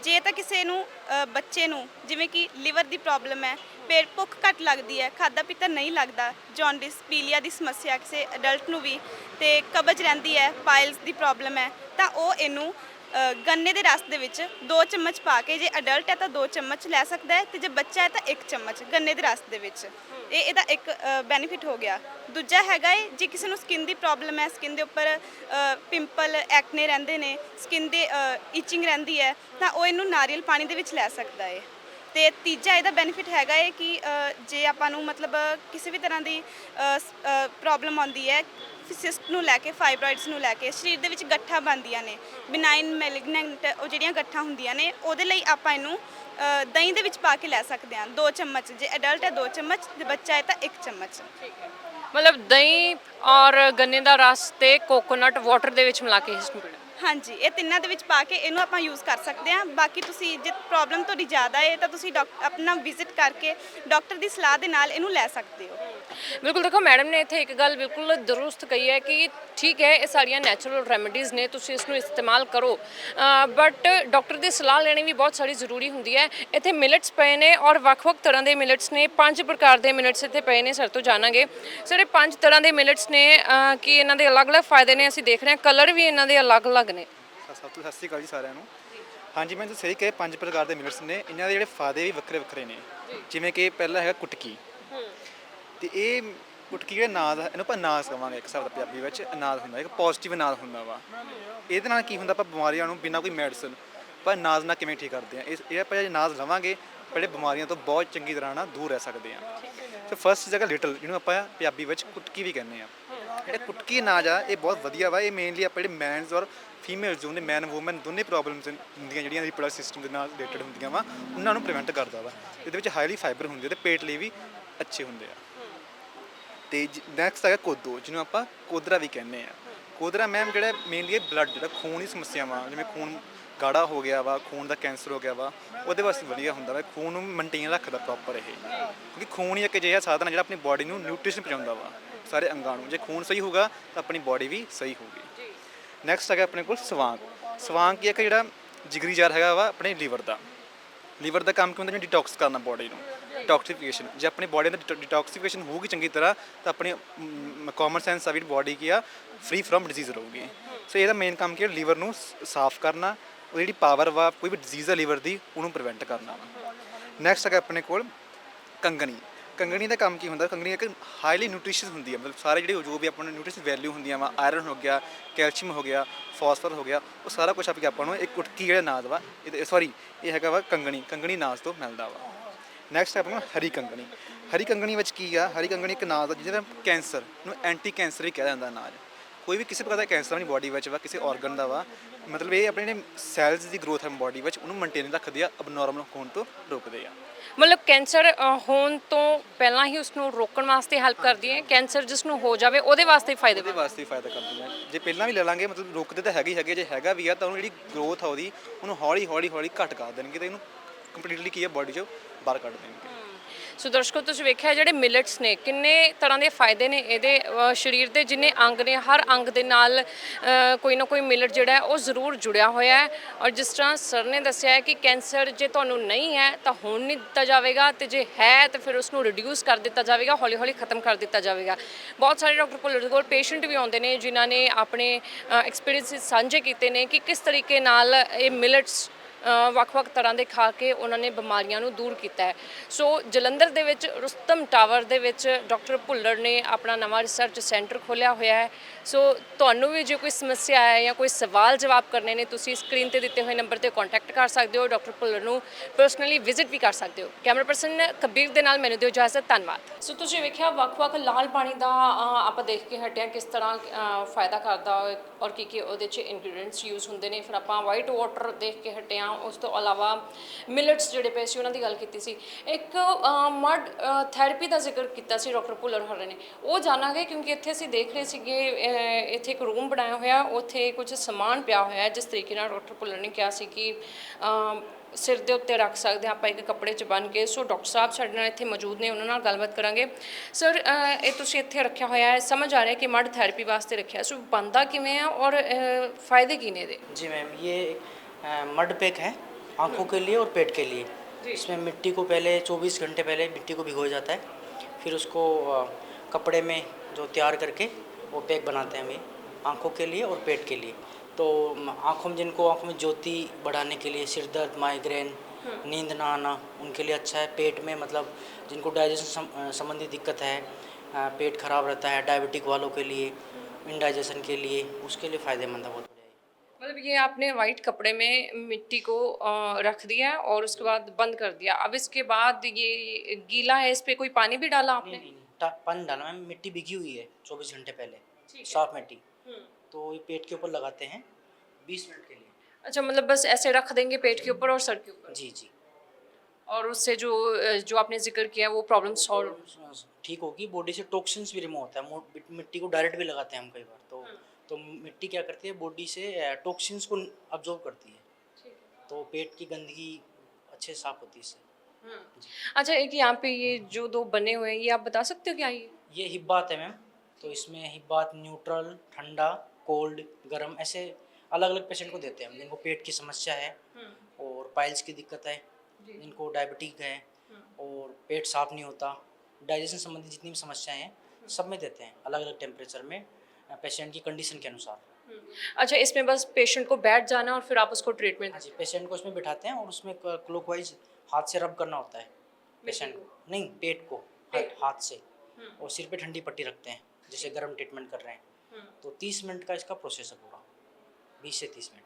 ਜੇ ਤਾਂ ਕਿਸੇ ਨੂੰ ਅ, ਬੱਚੇ ਨੂੰ ਜਿਵੇਂ ਕਿ ਲਿਵਰ ਦੀ ਪ੍ਰੋਬਲਮ ਹੈ ਪੇਟ ਭੁੱਖ ਘੱਟ ਲੱਗਦੀ ਹੈ ਖਾਦਾ ਪੀਤਾ ਨਹੀਂ ਲੱਗਦਾ ਜੌਂਡਿਸ ਪੀਲੀਆ ਦੀ ਸਮੱਸਿਆ ਕਿਸੇ ਅਡਲਟ ਨੂੰ ਵੀ ਤੇ ਕਬਜ਼ ਰਹਿੰਦੀ ਹੈ ਪਾਇਲਸ ਦੀ ਪ੍ਰੋਬਲਮ ਹੈ ਤਾਂ ਉਹ ਇਹਨੂੰ ਅ, ਗੰਨੇ ਦੇ ਰਸ ਦੇ ਵਿੱਚ 2 ਚਮਚ ਪਾ ਕੇ ਜੇ ਅਡਲਟ ਹੈ ਤਾਂ 2 ਚਮਚ ਲੈ ਸਕਦਾ ਹੈ ਤੇ ਜੇ ਬੱਚਾ ਹੈ ਤਾਂ 1 ਚਮਚ ਗੰਨੇ ਦੇ ਰਸ ਦੇ ਵਿੱਚ। ਇਹ ਇਹਦਾ ਇੱਕ ਬੈਨੀਫਿਟ ਹੋ ਗਿਆ। ਦੂਜਾ ਹੈਗਾ ਹੈ ਜੇ ਕਿਸੇ ਨੂੰ ਸਕਿਨ ਦੀ ਪ੍ਰੋਬਲਮ ਹੈ ਸਕਿਨ ਦੇ ਉੱਪਰ ਪਿੰਪਲ ਐਕਨੇ ਰਹਿੰਦੇ ਨੇ ਸਕਿਨ ਦੇ ਇਚਿੰਗ ਰਹਿੰਦੀ ਹੈ ਤਾਂ ਉਹ ਇਹਨੂੰ ਨਾਰੀਅਲ ਪਾਣੀ ਦੇ ਵਿੱਚ ਲੈ ਸਕਦਾ ਹੈ ਤੇ ਤੀਜਾ ਇਹਦਾ ਬੈਨੀਫਿਟ ਹੈਗਾ ਹੈ ਕਿ ਅ, ਜੇ ਆਪਾਂ ਨੂੰ ਮਤਲਬ ਕਿਸੇ ਵੀ ਤਰ੍ਹਾਂ ਦੀ ਪ੍ਰੋਬਲਮ ਆਉਂਦੀ ਹੈ ਸਿਸਟ ਨੂੰ ਲੈ ਕੇ ਫਾਈਬਰਾਇਡਸ ਨੂੰ ਲੈ ਕੇ ਸਰੀਰ ਦੇ ਵਿੱਚ ਗੱਠਾਂ ਬਣਦੀਆਂ ਨੇ ਬਿਨਾਈਨ ਮੈਲਿਗਨੈਂਟ ਉਹ ਜਿਹੜੀਆਂ ਗੱਠਾਂ ਹੁੰਦੀਆਂ ਨੇ ਉਹਦੇ ਲਈ ਆਪਾਂ ਇਹਨੂੰ ਅ, ਦਹੀਂ ਦੇ ਵਿੱਚ ਪਾ ਕੇ ਲੈ ਸਕਦੇ ਹਾਂ 2 ਚਮਚ ਜੇ ਅਡਲਟ ਹੈ 2 ਚਮਚ ਜੇ ਬੱਚਾ ਹੈ ਤਾਂ 1 ਚਮਚ। ਮਤਲਬ ਦਹੀਂ ਔਰ ਗੰਨੇ ਦਾ ਰਸ ਤੇ ਕੋਕੋਨਟ ਵਾਟਰ ਦੇ ਵਿੱਚ ਮਿਲਾ ਕੇ ਇਸ ਨੂੰ ਪੀਣਾ। ਹਾਂਜੀ ਇਹ ਤਿੰਨਾਂ ਦੇ ਵਿੱਚ ਪਾ ਕੇ ਇਹਨੂੰ ਆਪਾਂ ਯੂਜ਼ ਕਰ ਸਕਦੇ ਹਾਂ। ਬਾਕੀ ਤੁਸੀਂ ਜੇ ਪ੍ਰੋਬਲਮ ਤੁਹਾਡੀ ਜ਼ਿਆਦਾ ਹੈ ਤਾਂ ਤੁਸੀਂ ਡਾਕ- ਆਪਣਾ ਵਿਜ਼ਿਟ ਕਰਕੇ ਡਾਕਟਰ ਦੀ ਸਲਾਹ ਦੇ ਨਾਲ ਇਹਨੂੰ ਲੈ ਸਕਦੇ ਹੋ। ਬਿਲਕੁਲ ਦੇਖੋ ਮੈਡਮ ਨੇ ਇੱਥੇ ਇੱਕ ਗੱਲ ਬਿਲਕੁਲ ਦਰੁਸਤ ਕਹੀ ਹੈ ਕਿ ਠੀਕ ਹੈ ਇਹ ਸਾਰੀਆਂ ਨੈਚੁਰਲ ਰੈਮਡੀਜ਼ ਨੇ ਤੁਸੀਂ ਇਸ ਨੂੰ ਇਸਤੇਮਾਲ ਕਰੋ। ਬਟ ਡਾਕਟਰ ਦੀ ਸਲਾਹ ਲੈਣੀ ਵੀ ਬਹੁਤ ਸਾਰੀ ਜ਼ਰੂਰੀ ਹੁੰਦੀ ਹੈ। ਇੱਥੇ ਮਿਲਟਸ ਪਏ ਨੇ ਔਰ ਵੱਖ-ਵੱਖ ਤਰ੍ਹਾਂ ਦੇ ਮਿਲਟਸ ਨੇ। ਪੰਜ ਪ੍ਰਕਾਰ ਦੇ ਮਿਲਟਸ ਇੱਥੇ ਪਏ ਨੇ ਸਰ ਤੋਂ ਜਾਣਾਂਗੇ। ਸਰ ਇਹ ਪੰਜ ਤਰ੍ਹਾਂ ਦੇ ਮਿਲਟਸ ਨੇ ਅਹ, ਕੀ ਇਹਨਾਂ ਦੇ ਅਲੱਗ-ਅਲੱਗ ਫਾਇਦੇ ਨੇ ਅਸੀਂ ਦੇਖ ਰਹੇ ਹਾਂ। ਕਲਰ ਵੀ ਇਹਨਾਂ ਦੇ ਅਲੱਗ-ਅਲੱਗ ਨੇ। ਸਤਿ ਸਭ ਤੋਂ ਸਤਿ ਸ਼੍ਰੀ ਅਕਾਲ ਜੀ ਸਾਰਿਆਂ ਨੂੰ। ਹਾਂਜੀ ਮੈਂ ਤੁਹਾਨੂੰ ਸਹੀ ਕਹੇ ਪੰਜ ਪ੍ਰਕਾਰ ਦੇ ਮਿਲਟਸ ਨੇ। ਇਹਨਾਂ ਦੇ ਜਿਹੜੇ ਫਾਇਦੇ ਵੀ ਵੱਖਰੇ ਵੱਖਰੇ ਨੇ। ਜਿਵੇਂ ਕਿ ਪਹਿਲਾ ਹੈਗਾ ਕੁਟਕੀ। ਤੇ ਇਹ ਕੁਟਕੀ ਜਿਹੜਾ ਨਾਦ ਇਹਨੂੰ ਆਪਾਂ ਨਾਜ਼ ਕਵਾਂਗੇ ਇੱਕ ਹਿਸਾਬ ਦਾ ਪੰਜਾਬੀ ਵਿੱਚ ਅਨਾਜ ਹੁੰਦਾ ਇੱਕ ਪੋਜ਼ਿਟਿਵ ਅਨਾਜ ਹੁੰਦਾ ਵਾ। ਇਹਦੇ ਨਾਲ ਕੀ ਹੁੰਦਾ ਆਪਾਂ ਬਿਮਾਰੀਆਂ ਨੂੰ ਬਿਨਾਂ ਕੋਈ ਮੈਡੀਸਨ ਆਪਾਂ ਨਾਜ਼ ਨਾਲ ਕਿਵੇਂ ਠੀਕ ਕਰਦੇ ਆ? ਇਸ ਇਹ ਆਪਾਂ ਜੇ ਨਾਜ਼ ਲਵਾਂਗੇ ਪਹਿਲੇ ਬਿਮਾਰੀਆਂ ਤੋਂ ਬਹੁਤ ਚੰਗੀ ਤਰ੍ਹਾਂ ਨਾਲ ਦੂਰ ਰਹਿ ਸਕਦੇ ਆ। ਤੇ ਫਸਟ ਜਗ੍ਹਾ ਲਿਟਲ ਜਿਹਨੂੰ ਆਪਾਂ ਪੰਜਾਬੀ ਵਿੱਚ ਕੁਟਕੀ ਵੀ ਕਹਿੰਦੇ ਆ। ਜਿਹੜਾ ਕੁਟਕੀ ਅਨਾਜ ਆ ਇਹ ਬਹੁਤ ਵਧੀਆ ਵਾ। ਇਹ ਮੇਨਲੀ ਆਪਾਂ ਜਿਹੜੇ ਮੈਨਸ ਔਰ ਫੀਮੇਲਸ ਹੁੰਦੇ ਮੈਨ ਔਮਨ ਦੋਨੇ ਪ੍ਰੋਬਲਮਸ ਹੁੰਦੀਆਂ ਜਿਹੜੀਆਂ ਰਿਪਰੋਡਕਟਿਵ ਸਿਸਟਮ ਦੇ ਨਾਲ ਰਿਲੇਟਡ ਹੁੰਦੀਆਂ ਵਾ, ਉਹਨਾਂ ਨੂੰ ਪ੍ਰੀਵੈਂਟ ਕਰਦਾ ਵਾ। ਇਹਦੇ ਵਿੱਚ ਹਾਈਲੀ ਫਾਈਬਰ ਹੁੰਦੇ ਆ ਤੇ ਪੇਟ ਲਈ ਵੀ ਅੱਛੇ ਹੁੰਦੇ ਆ। ਤੇ ਨੈਕਸਟ ਹੈਗਾ ਕੋਦੋ, ਜਿਹਨੂੰ ਆਪਾਂ ਕੋਦਰਾ ਵੀ ਕਹਿੰਦੇ ਆ। ਕੋਦਰਾ ਮੈਮ ਜਿਹੜਾ ਮੇਨਲੀ ਇਹ ਬਲੱਡ ਜਿਹੜਾ ਖੂਨ ਦੀ ਸਮੱਸਿਆਵਾਂ, ਜਿਵੇਂ ਖੂਨ ਗਾੜਾ ਹੋ ਗਿਆ ਵਾ, ਖੂਨ ਦਾ ਕੈਂਸਰ ਹੋ ਗਿਆ ਵਾ, ਉਹਦੇ ਵਾਸਤੇ ਵਧੀਆ ਹੁੰਦਾ ਵਾ। ਖੂਨ ਨੂੰ ਮੇਨਟੇਨ ਰੱਖਦਾ ਪ੍ਰੋਪਰ ਇਹ। ਕਿਉਂਕਿ ਖੂਨ ਹੀ ਇੱਕ ਅਜਿਹਾ ਸਾਧਨ ਹੈ ਜਿਹੜਾ ਆਪਣੀ ਬਾਡੀ ਨੂੰ ਨਿਊਟ੍ਰੀਸ਼ਨ ਪਹੁੰਚਾਉਂਦਾ ਵਾ, ਸਾਰੇ ਅੰਗਾਂ ਨੂੰ। ਜੇ ਖੂਨ ਸਹੀ ਹੋਊਗਾ ਤਾਂ ਆਪਣੀ ਬਾਡੀ ਵੀ ਸਹੀ ਹੋਊਗੀ। ਨੈਕਸਟ ਹੈਗਾ ਆਪਣੇ ਕੋਲ ਸਵਾਂਗ। ਸਵਾਂਗ ਕੀ ਹੈ ਕਿ ਜਿਹੜਾ ਜਿਗਰੀ ਜਾਰ ਹੈਗਾ ਵਾ ਆਪਣੇ ਲੀਵਰ ਦਾ। ਲੀਵਰ ਦਾ ਕੰਮ ਕੀ ਹੁੰਦਾ? ਜਿਵੇਂ ਡਿਟੌਕਸ ਕਰਨਾ ਬਾਡੀ ਨੂੰ। ਡਿਟੌਕਸੀਫਿਕੇਸ਼ਨ ਜੇ ਆਪਣੀ ਬਾਡੀ ਦਾ ਡਿਟੌਕਸੀਫਿਕੇਸ਼ਨ ਹੋਊਗੀ ਚੰਗੀ ਤਰ੍ਹਾਂ, ਤਾਂ ਆਪਣੀ ਕਾਮਨ ਸੈਂਸ ਆ ਵੀ ਬਾਡੀ ਕੀ ਆ ਫ੍ਰੀ ਫਰਮ ਡਿਜ਼ੀਜ਼ ਰਹੂਗੀ। ਸੋ ਇਹਦਾ ਮੇਨ ਕੰਮ ਕੀ ਹੈ? ਲੀਵਰ ਨੂੰ ਸਾਫ਼ ਕਰਨਾ। ਉਹ ਜਿਹੜੀ ਪਾਵਰ ਵਾ, ਕੋਈ ਵੀ ਡਿਜ਼ੀਜ਼ ਆ ਲੀਵਰ ਦੀ, ਉਹਨੂੰ ਪ੍ਰੀਵੈਂਟ ਕਰਨਾ ਵਾ। ਨੈਕਸਟ ਹੈਗਾ ਆਪਣੇ ਕੋਲ ਕੰਗਣੀ। ਕੰਗਣੀ ਦਾ ਕੰਮ ਕੀ ਹੁੰਦਾ? ਕੰਗਣੀ ਇੱਕ ਹਾਈਲੀ ਨਿਊਟ੍ਰੀਸ਼ੀਅਸ ਹੁੰਦੀ ਹੈ ਮਤਲਬ ਸਾਰੇ ਜਿਹੜੇ ਜੋ ਵੀ ਆਪਾਂ ਨੂੰ ਨਿਊਟ੍ਰੀਸ਼ਨ ਵੈਲਿਊ ਹੁੰਦੀਆਂ ਵਾ ਆਇਰਨ ਹੋ ਗਿਆ ਕੈਲਸ਼ੀਅਮ ਹੋ ਗਿਆ ਫਾਸਫਰ ਹੋ ਗਿਆ, ਉਹ ਸਾਰਾ ਕੁਝ ਆਪਾਂ ਆਪਾਂ ਨੂੰ ਇੱਕ ਕੁਟਕੀ ਜਿਹੜਾ ਨਾਦ ਵਾ, ਇਹ ਸੌਰੀ ਇਹ ਹੈਗਾ ਵਾ ਕੰਗਣੀ ਕੰਗਣੀ ਨਾਜ਼ ਤੋਂ ਮਿਲਦਾ ਵਾ। ਨੈਕਸਟ ਆਪਾਂ ਨੂੰ ਹਰੀ ਕੰਗਣੀ। ਹਰੀ ਕੰਗਣੀ ਵਿੱਚ ਕੀ ਆ? ਹਰੀ ਕੰਗਣੀ ਇੱਕ ਨਾਜ਼ ਆ ਜਿਹਦੇ ਨਾਲ ਕੈਂਸਰ ਨੂੰ ਐਂਟੀ ਕੈਂਸਰ ਹੀ ਕਿਹਾ ਜਾਂਦਾ ਨਾਜ਼ ਕੋਈ ਵੀ ਕਿਸੇ ਪ੍ਰਕਾਰ ਦਾ ਕੈਂਸਰ ਨਹੀਂ ਬਾਡੀ ਵਿੱਚ ਵਾ, ਕਿਸੇ ਆਰਗਨ ਦਾ ਵਾ, ਮਤਲਬ ਇਹ ਆਪਣੇ ਜਿਹੜੇ ਸੈਲਸ ਦੀ ਗਰੋਥ ਹੈ ਬਾਡੀ ਵਿੱਚ, ਉਹਨੂੰ ਮੇਨਟੇਨ ਰੱਖਦੇ ਆ ਅਬਨੋਰਮਲ ਹੋਣ ਤੋਂ ਰੋਕਦੇ ਆ। ਮਤਲਬ ਕੈਂਸਰ ਹੋਣ ਤੋਂ ਪਹਿਲਾਂ ਹੀ ਉਸ ਨੂੰ ਰੋਕਣ ਵਾਸਤੇ ਹੈਲਪ ਕਰਦੀ ਹੈ। ਕੈਂਸਰ ਜਿਸ ਨੂੰ ਹੋ ਜਾਵੇ ਉਹਦੇ ਵਾਸਤੇ ਫਾਇਦੇ ਉਹਦੇ ਵਾਸਤੇ ਹੀ ਫਾਇਦਾ ਕਰਦੀ ਹੈ। ਜੇ ਪਹਿਲਾਂ ਵੀ ਲੈ ਲਾਂਗੇ ਮਤਲਬ ਰੁਕਦੇ ਤਾਂ ਹੈਗੇ ਹੀ ਹੈਗੇ ਜੇ ਹੈਗਾ ਵੀ ਆ ਤਾਂ ਉਹਨੂੰ ਜਿਹੜੀ ਗਰੋਥ ਆ ਉਹਦੀ ਉਹਨੂੰ ਹੌਲੀ ਹੌਲੀ ਹੌਲੀ ਘੱਟ ਕਰ ਦੇਣਗੇ ਤੇ ਇਹਨੂੰ ਕੰਪਲੀਟਲੀ ਕੀ ਹੈ ਬਾਡੀ ਚੋਂ ਬਾਹਰ ਕੱਢ ਦੇਣਗੇ। ਸੋ ਦਰਸ਼ਕੋ ਤੁਸੀਂ ਵੇਖਿਆ ਜਿਹੜੇ ਮਿਲਟਸ ਨੇ, ਕਿੰਨੇ ਤਰ੍ਹਾਂ ਦੇ ਫਾਇਦੇ ਨੇ ਇਹਦੇ ਸਰੀਰ ਦੇ ਜਿੰਨੇ ਅੰਗ ਨੇ, ਹਰ ਅੰਗ ਦੇ ਨਾਲ ਕੋਈ ਨਾ ਕੋਈ ਮਿਲਟ ਜਿਹੜਾ ਹੈ, ਉਹ ਜ਼ਰੂਰ ਜੁੜਿਆ ਹੋਇਆ ਹੈ। ਔਰ ਜਿਸ ਤਰ੍ਹਾਂ ਸਰ ਨੇ ਦੱਸਿਆ ਹੈ ਕਿ ਕੈਂਸਰ ਜੇ ਤੁਹਾਨੂੰ ਨਹੀਂ ਹੈ, ਤਾਂ ਹੁਣ ਨਹੀਂ ਦਿੱਤਾ ਜਾਵੇਗਾ ਤੇ ਜੇ ਹੈ, ਤਾਂ ਫਿਰ ਉਸ ਨੂੰ ਰਿਡਿਊਸ ਕਰ ਦਿੱਤਾ ਜਾਵੇਗਾ ਹੌਲੀ ਹੌਲੀ ਖਤਮ ਕਰ ਦਿੱਤਾ ਜਾਵੇਗਾ। ਬਹੁਤ ਸਾਰੇ ਡਾਕਟਰ ਭੁੱਲਰ ਕੋਲ ਪੇਸ਼ੈਂਟ ਵੀ ਆਉਂਦੇ ਨੇ, ਜਿਨ੍ਹਾਂ ਨੇ ਆਪਣੇ ਐਕਸਪੀਰੀਅੰਸ ਸਾਂਝੇ ਕੀਤੇ ਨੇ ਕਿ ਕਿਸ ਤਰੀਕੇ ਨਾਲ ਇਹ ਮਿਲਟਸ ਵੱਖ-ਵੱਖ ਤਰ੍ਹਾਂ ਦੇ ਖਾ ਕੇ ਉਹਨਾਂ ਨੇ ਬਿਮਾਰੀਆਂ ਨੂੰ ਦੂਰ ਕੀਤਾ ਹੈ। ਸੋ ਜਲੰਧਰ ਦੇ ਵਿੱਚ ਰੁਸਤਮ ਟਾਵਰ ਦੇ ਵਿੱਚ ਡਾਕਟਰ ਭੁੱਲਰ ਨੇ ਆਪਣਾ ਨਵਾਂ ਰਿਸਰਚ ਸੈਂਟਰ ਖੋਲ੍ਹਿਆ ਹੋਇਆ ਹੈ। ਸੋ ਤੁਹਾਨੂੰ ਵੀ ਜੇ ਕੋਈ ਸਮੱਸਿਆ ਹੈ ਜਾਂ ਕੋਈ ਸਵਾਲ ਜਵਾਬ ਕਰਨੇ ਨੇ, ਤੁਸੀਂ ਸਕਰੀਨ ਤੇ ਦਿੱਤੇ ਹੋਏ ਨੰਬਰ ਤੇ ਕੰਟੈਕਟ ਕਰ ਸਕਦੇ ਹੋ ਡਾਕਟਰ ਭੁੱਲਰ ਨੂੰ ਪਰਸਨਲੀ ਵਿਜ਼ਿਟ ਵੀ ਕਰ ਸਕਦੇ ਹੋ। ਕੈਮਰਾ ਪਰਸਨ ਕਬੀਰ ਦੇ ਨਾਲ ਮੈਨੂੰ ਦਿਓ ਇਜਾਜ਼ਤ, ਧੰਨਵਾਦ। ਸੋ ਤੁਸੀਂ ਵੇਖਿਆ, ਵੱਖ-ਵੱਖ ਲਾਲ ਪਾਣੀ ਦਾ ਆਪਾਂ ਦੇਖ ਕੇ ਹਟਿਆ ਕਿਸ ਤਰ੍ਹਾਂ ਫਾਇਦਾ ਕਰਦਾ ਔਰ ਕੀ ਕੀ ਉਹਦੇ 'ਚ ਇੰਗਰੀਡੀਐਂਟਸ ਯੂਜ਼ ਹੁੰਦੇ ਨੇ। ਫਿਰ ਆਪਾਂ ਵਾਈਟ ਵਾਟਰ ਦੇਖ ਕੇ ਹਟਿਆ, ਉਸ ਤੋਂ ਇਲਾਵਾ ਮਿਲਟਸ ਜਿਹੜੇ ਪਏ ਸੀ, ਉਹਨਾਂ ਦੀ ਗੱਲ ਕੀਤੀ ਸੀ। ਇੱਕ ਮਡ ਥੈਰੇਪੀ ਦਾ ਜ਼ਿਕਰ ਕੀਤਾ ਸੀ ਡਾਕਟਰ ਭੁੱਲਰ ਹੋਰਾਂ ਨੇ। ਉਹ ਜਾਣਾਂਗੇ ਕਿਉਂਕਿ ਇੱਥੇ ਅਸੀਂ ਦੇਖ ਰਹੇ ਸੀਗੇ ਇੱਥੇ ਇੱਕ ਰੂਮ ਬਣਾਇਆ ਹੋਇਆ ਉੱਥੇ ਕੁਝ ਸਮਾਨ ਪਿਆ ਹੋਇਆ ਹੈ ਜਿਸ ਤਰੀਕੇ ਨਾਲ ਡਾਕਟਰ ਭੁੱਲਰ ਨੇ ਕਿਹਾ ਸੀ ਕਿ ਅ, ਸਿਰ ਦੇ ਉੱਤੇ ਰੱਖ ਸਕਦੇ ਹਾਂ ਆਪਾਂ ਇੱਕ ਕੱਪੜੇ 'ਚ ਬੰਨ੍ਹ ਕੇ ਸੋ ਡਾਕਟਰ ਸਾਹਿਬ ਸਾਡੇ ਨਾਲ ਇੱਥੇ ਮੌਜੂਦ ਨੇ ਉਹਨਾਂ ਨਾਲ ਗੱਲਬਾਤ ਕਰਾਂਗੇ ਸਰ ਅ, ਇਹ ਤੁਸੀਂ ਇੱਥੇ ਰੱਖਿਆ ਹੋਇਆ ਹੈ ਸਮਝ ਆ ਰਿਹਾ ਕਿ ਮਡ ਥੈਰੇਪੀ ਵਾਸਤੇ ਰੱਖਿਆ ਸੋ ਬੰਦਾ ਕਿਵੇਂ ਆ ਔਰ ਅ, ਫਾਇਦੇ ਕੀ ਨੇ ਇਹਦੇ जी मैम ये अ, मड पैक है आंखों के लिए और पेट के लिए इसमें मिट्टी को पहले 24 घंटे पहले मिट्टी को भिगोया जाता है फिर उसको अ, कपड़े में जो तैयार करके वो पैक बनाते हैं हमें आँखों के लिए और पेट के लिए। तो आँखों में जिनको आँखों में ज्योति बढ़ाने के लिए सिर दर्द माइग्रेन नींद ना आना उनके लिए अच्छा है। पेट में मतलब जिनको डाइजेशन संबंधी दिक्कत है पेट खराब रहता है डायबिटिक वालों के लिए इंडाइजेशन के लिए उसके लिए फ़ायदेमंद है बहुत है। मतलब ये आपने वाइट कपड़े में मिट्टी को रख दिया और उसके बाद बंद कर दिया। अब इसके बाद ये गीला है इस पर कोई पानी भी डाला आपने? नहीं नहीं। पानी डालना मैम मिट्टी भिगी हुई है चौबीस घंटे पहले साफ़ मिट्टी। तो ये पेट के ऊपर लगाते हैं बीस मिनट के लिए। अच्छा मतलब बस ऐसे रख देंगे पेट के ऊपर और सर के ऊपर? जी जी। और उससे जो जो आपने ज़िक्र किया वो प्रॉब्लम सॉल्व ठीक होगी। बॉडी से टॉक्सिन्स भी रिमूव होता है। मिट्टी को डायरेक्ट भी लगाते हैं हम कई बार। तो तो मिट्टी क्या करती है? बॉडी से टॉक्सिन्स को अब्जॉर्व करती है। तो पेट की गंदगी अच्छे साफ़ होती है इससे। अच्छा एक यहाँ पे ये जो दो बने हुए हैं ये आप बता सकते हो क्या ये? ये हिब्बात है मैम। तो इसमें हिब्बात न्यूट्रल ठंडा कोल्ड गर्म ऐसे अलग अलग पेशेंट को देते हैं हम जिनको पेट की समस्या है और पाइल्स की दिक्कत है जिनको डायबिटिक है और पेट साफ़ नहीं होता डाइजेशन संबंधी जितनी भी समस्याएँ हैं सब में देते हैं अलग अलग टेम्परेचर में पेशेंट की कंडीशन के अनुसार। अच्छा इसमें बस पेशेंट को बैठ जाना और फिर आप उसको ट्रीटमेंट हाँ जी पेशेंट को इसमें बिठाते हैं और उसमें क्लोकवाइज हाथ से रब करना होता है पेशेंट को? नहीं पेट को हाथ हाथ से। और सिर पे ठंडी पट्टी रखते हैं जैसे गर्म ट्रीटमेंट कर रहे हैं। तो तीस मिनट का इसका प्रोसेस है पूरा बीस से तीस मिनट।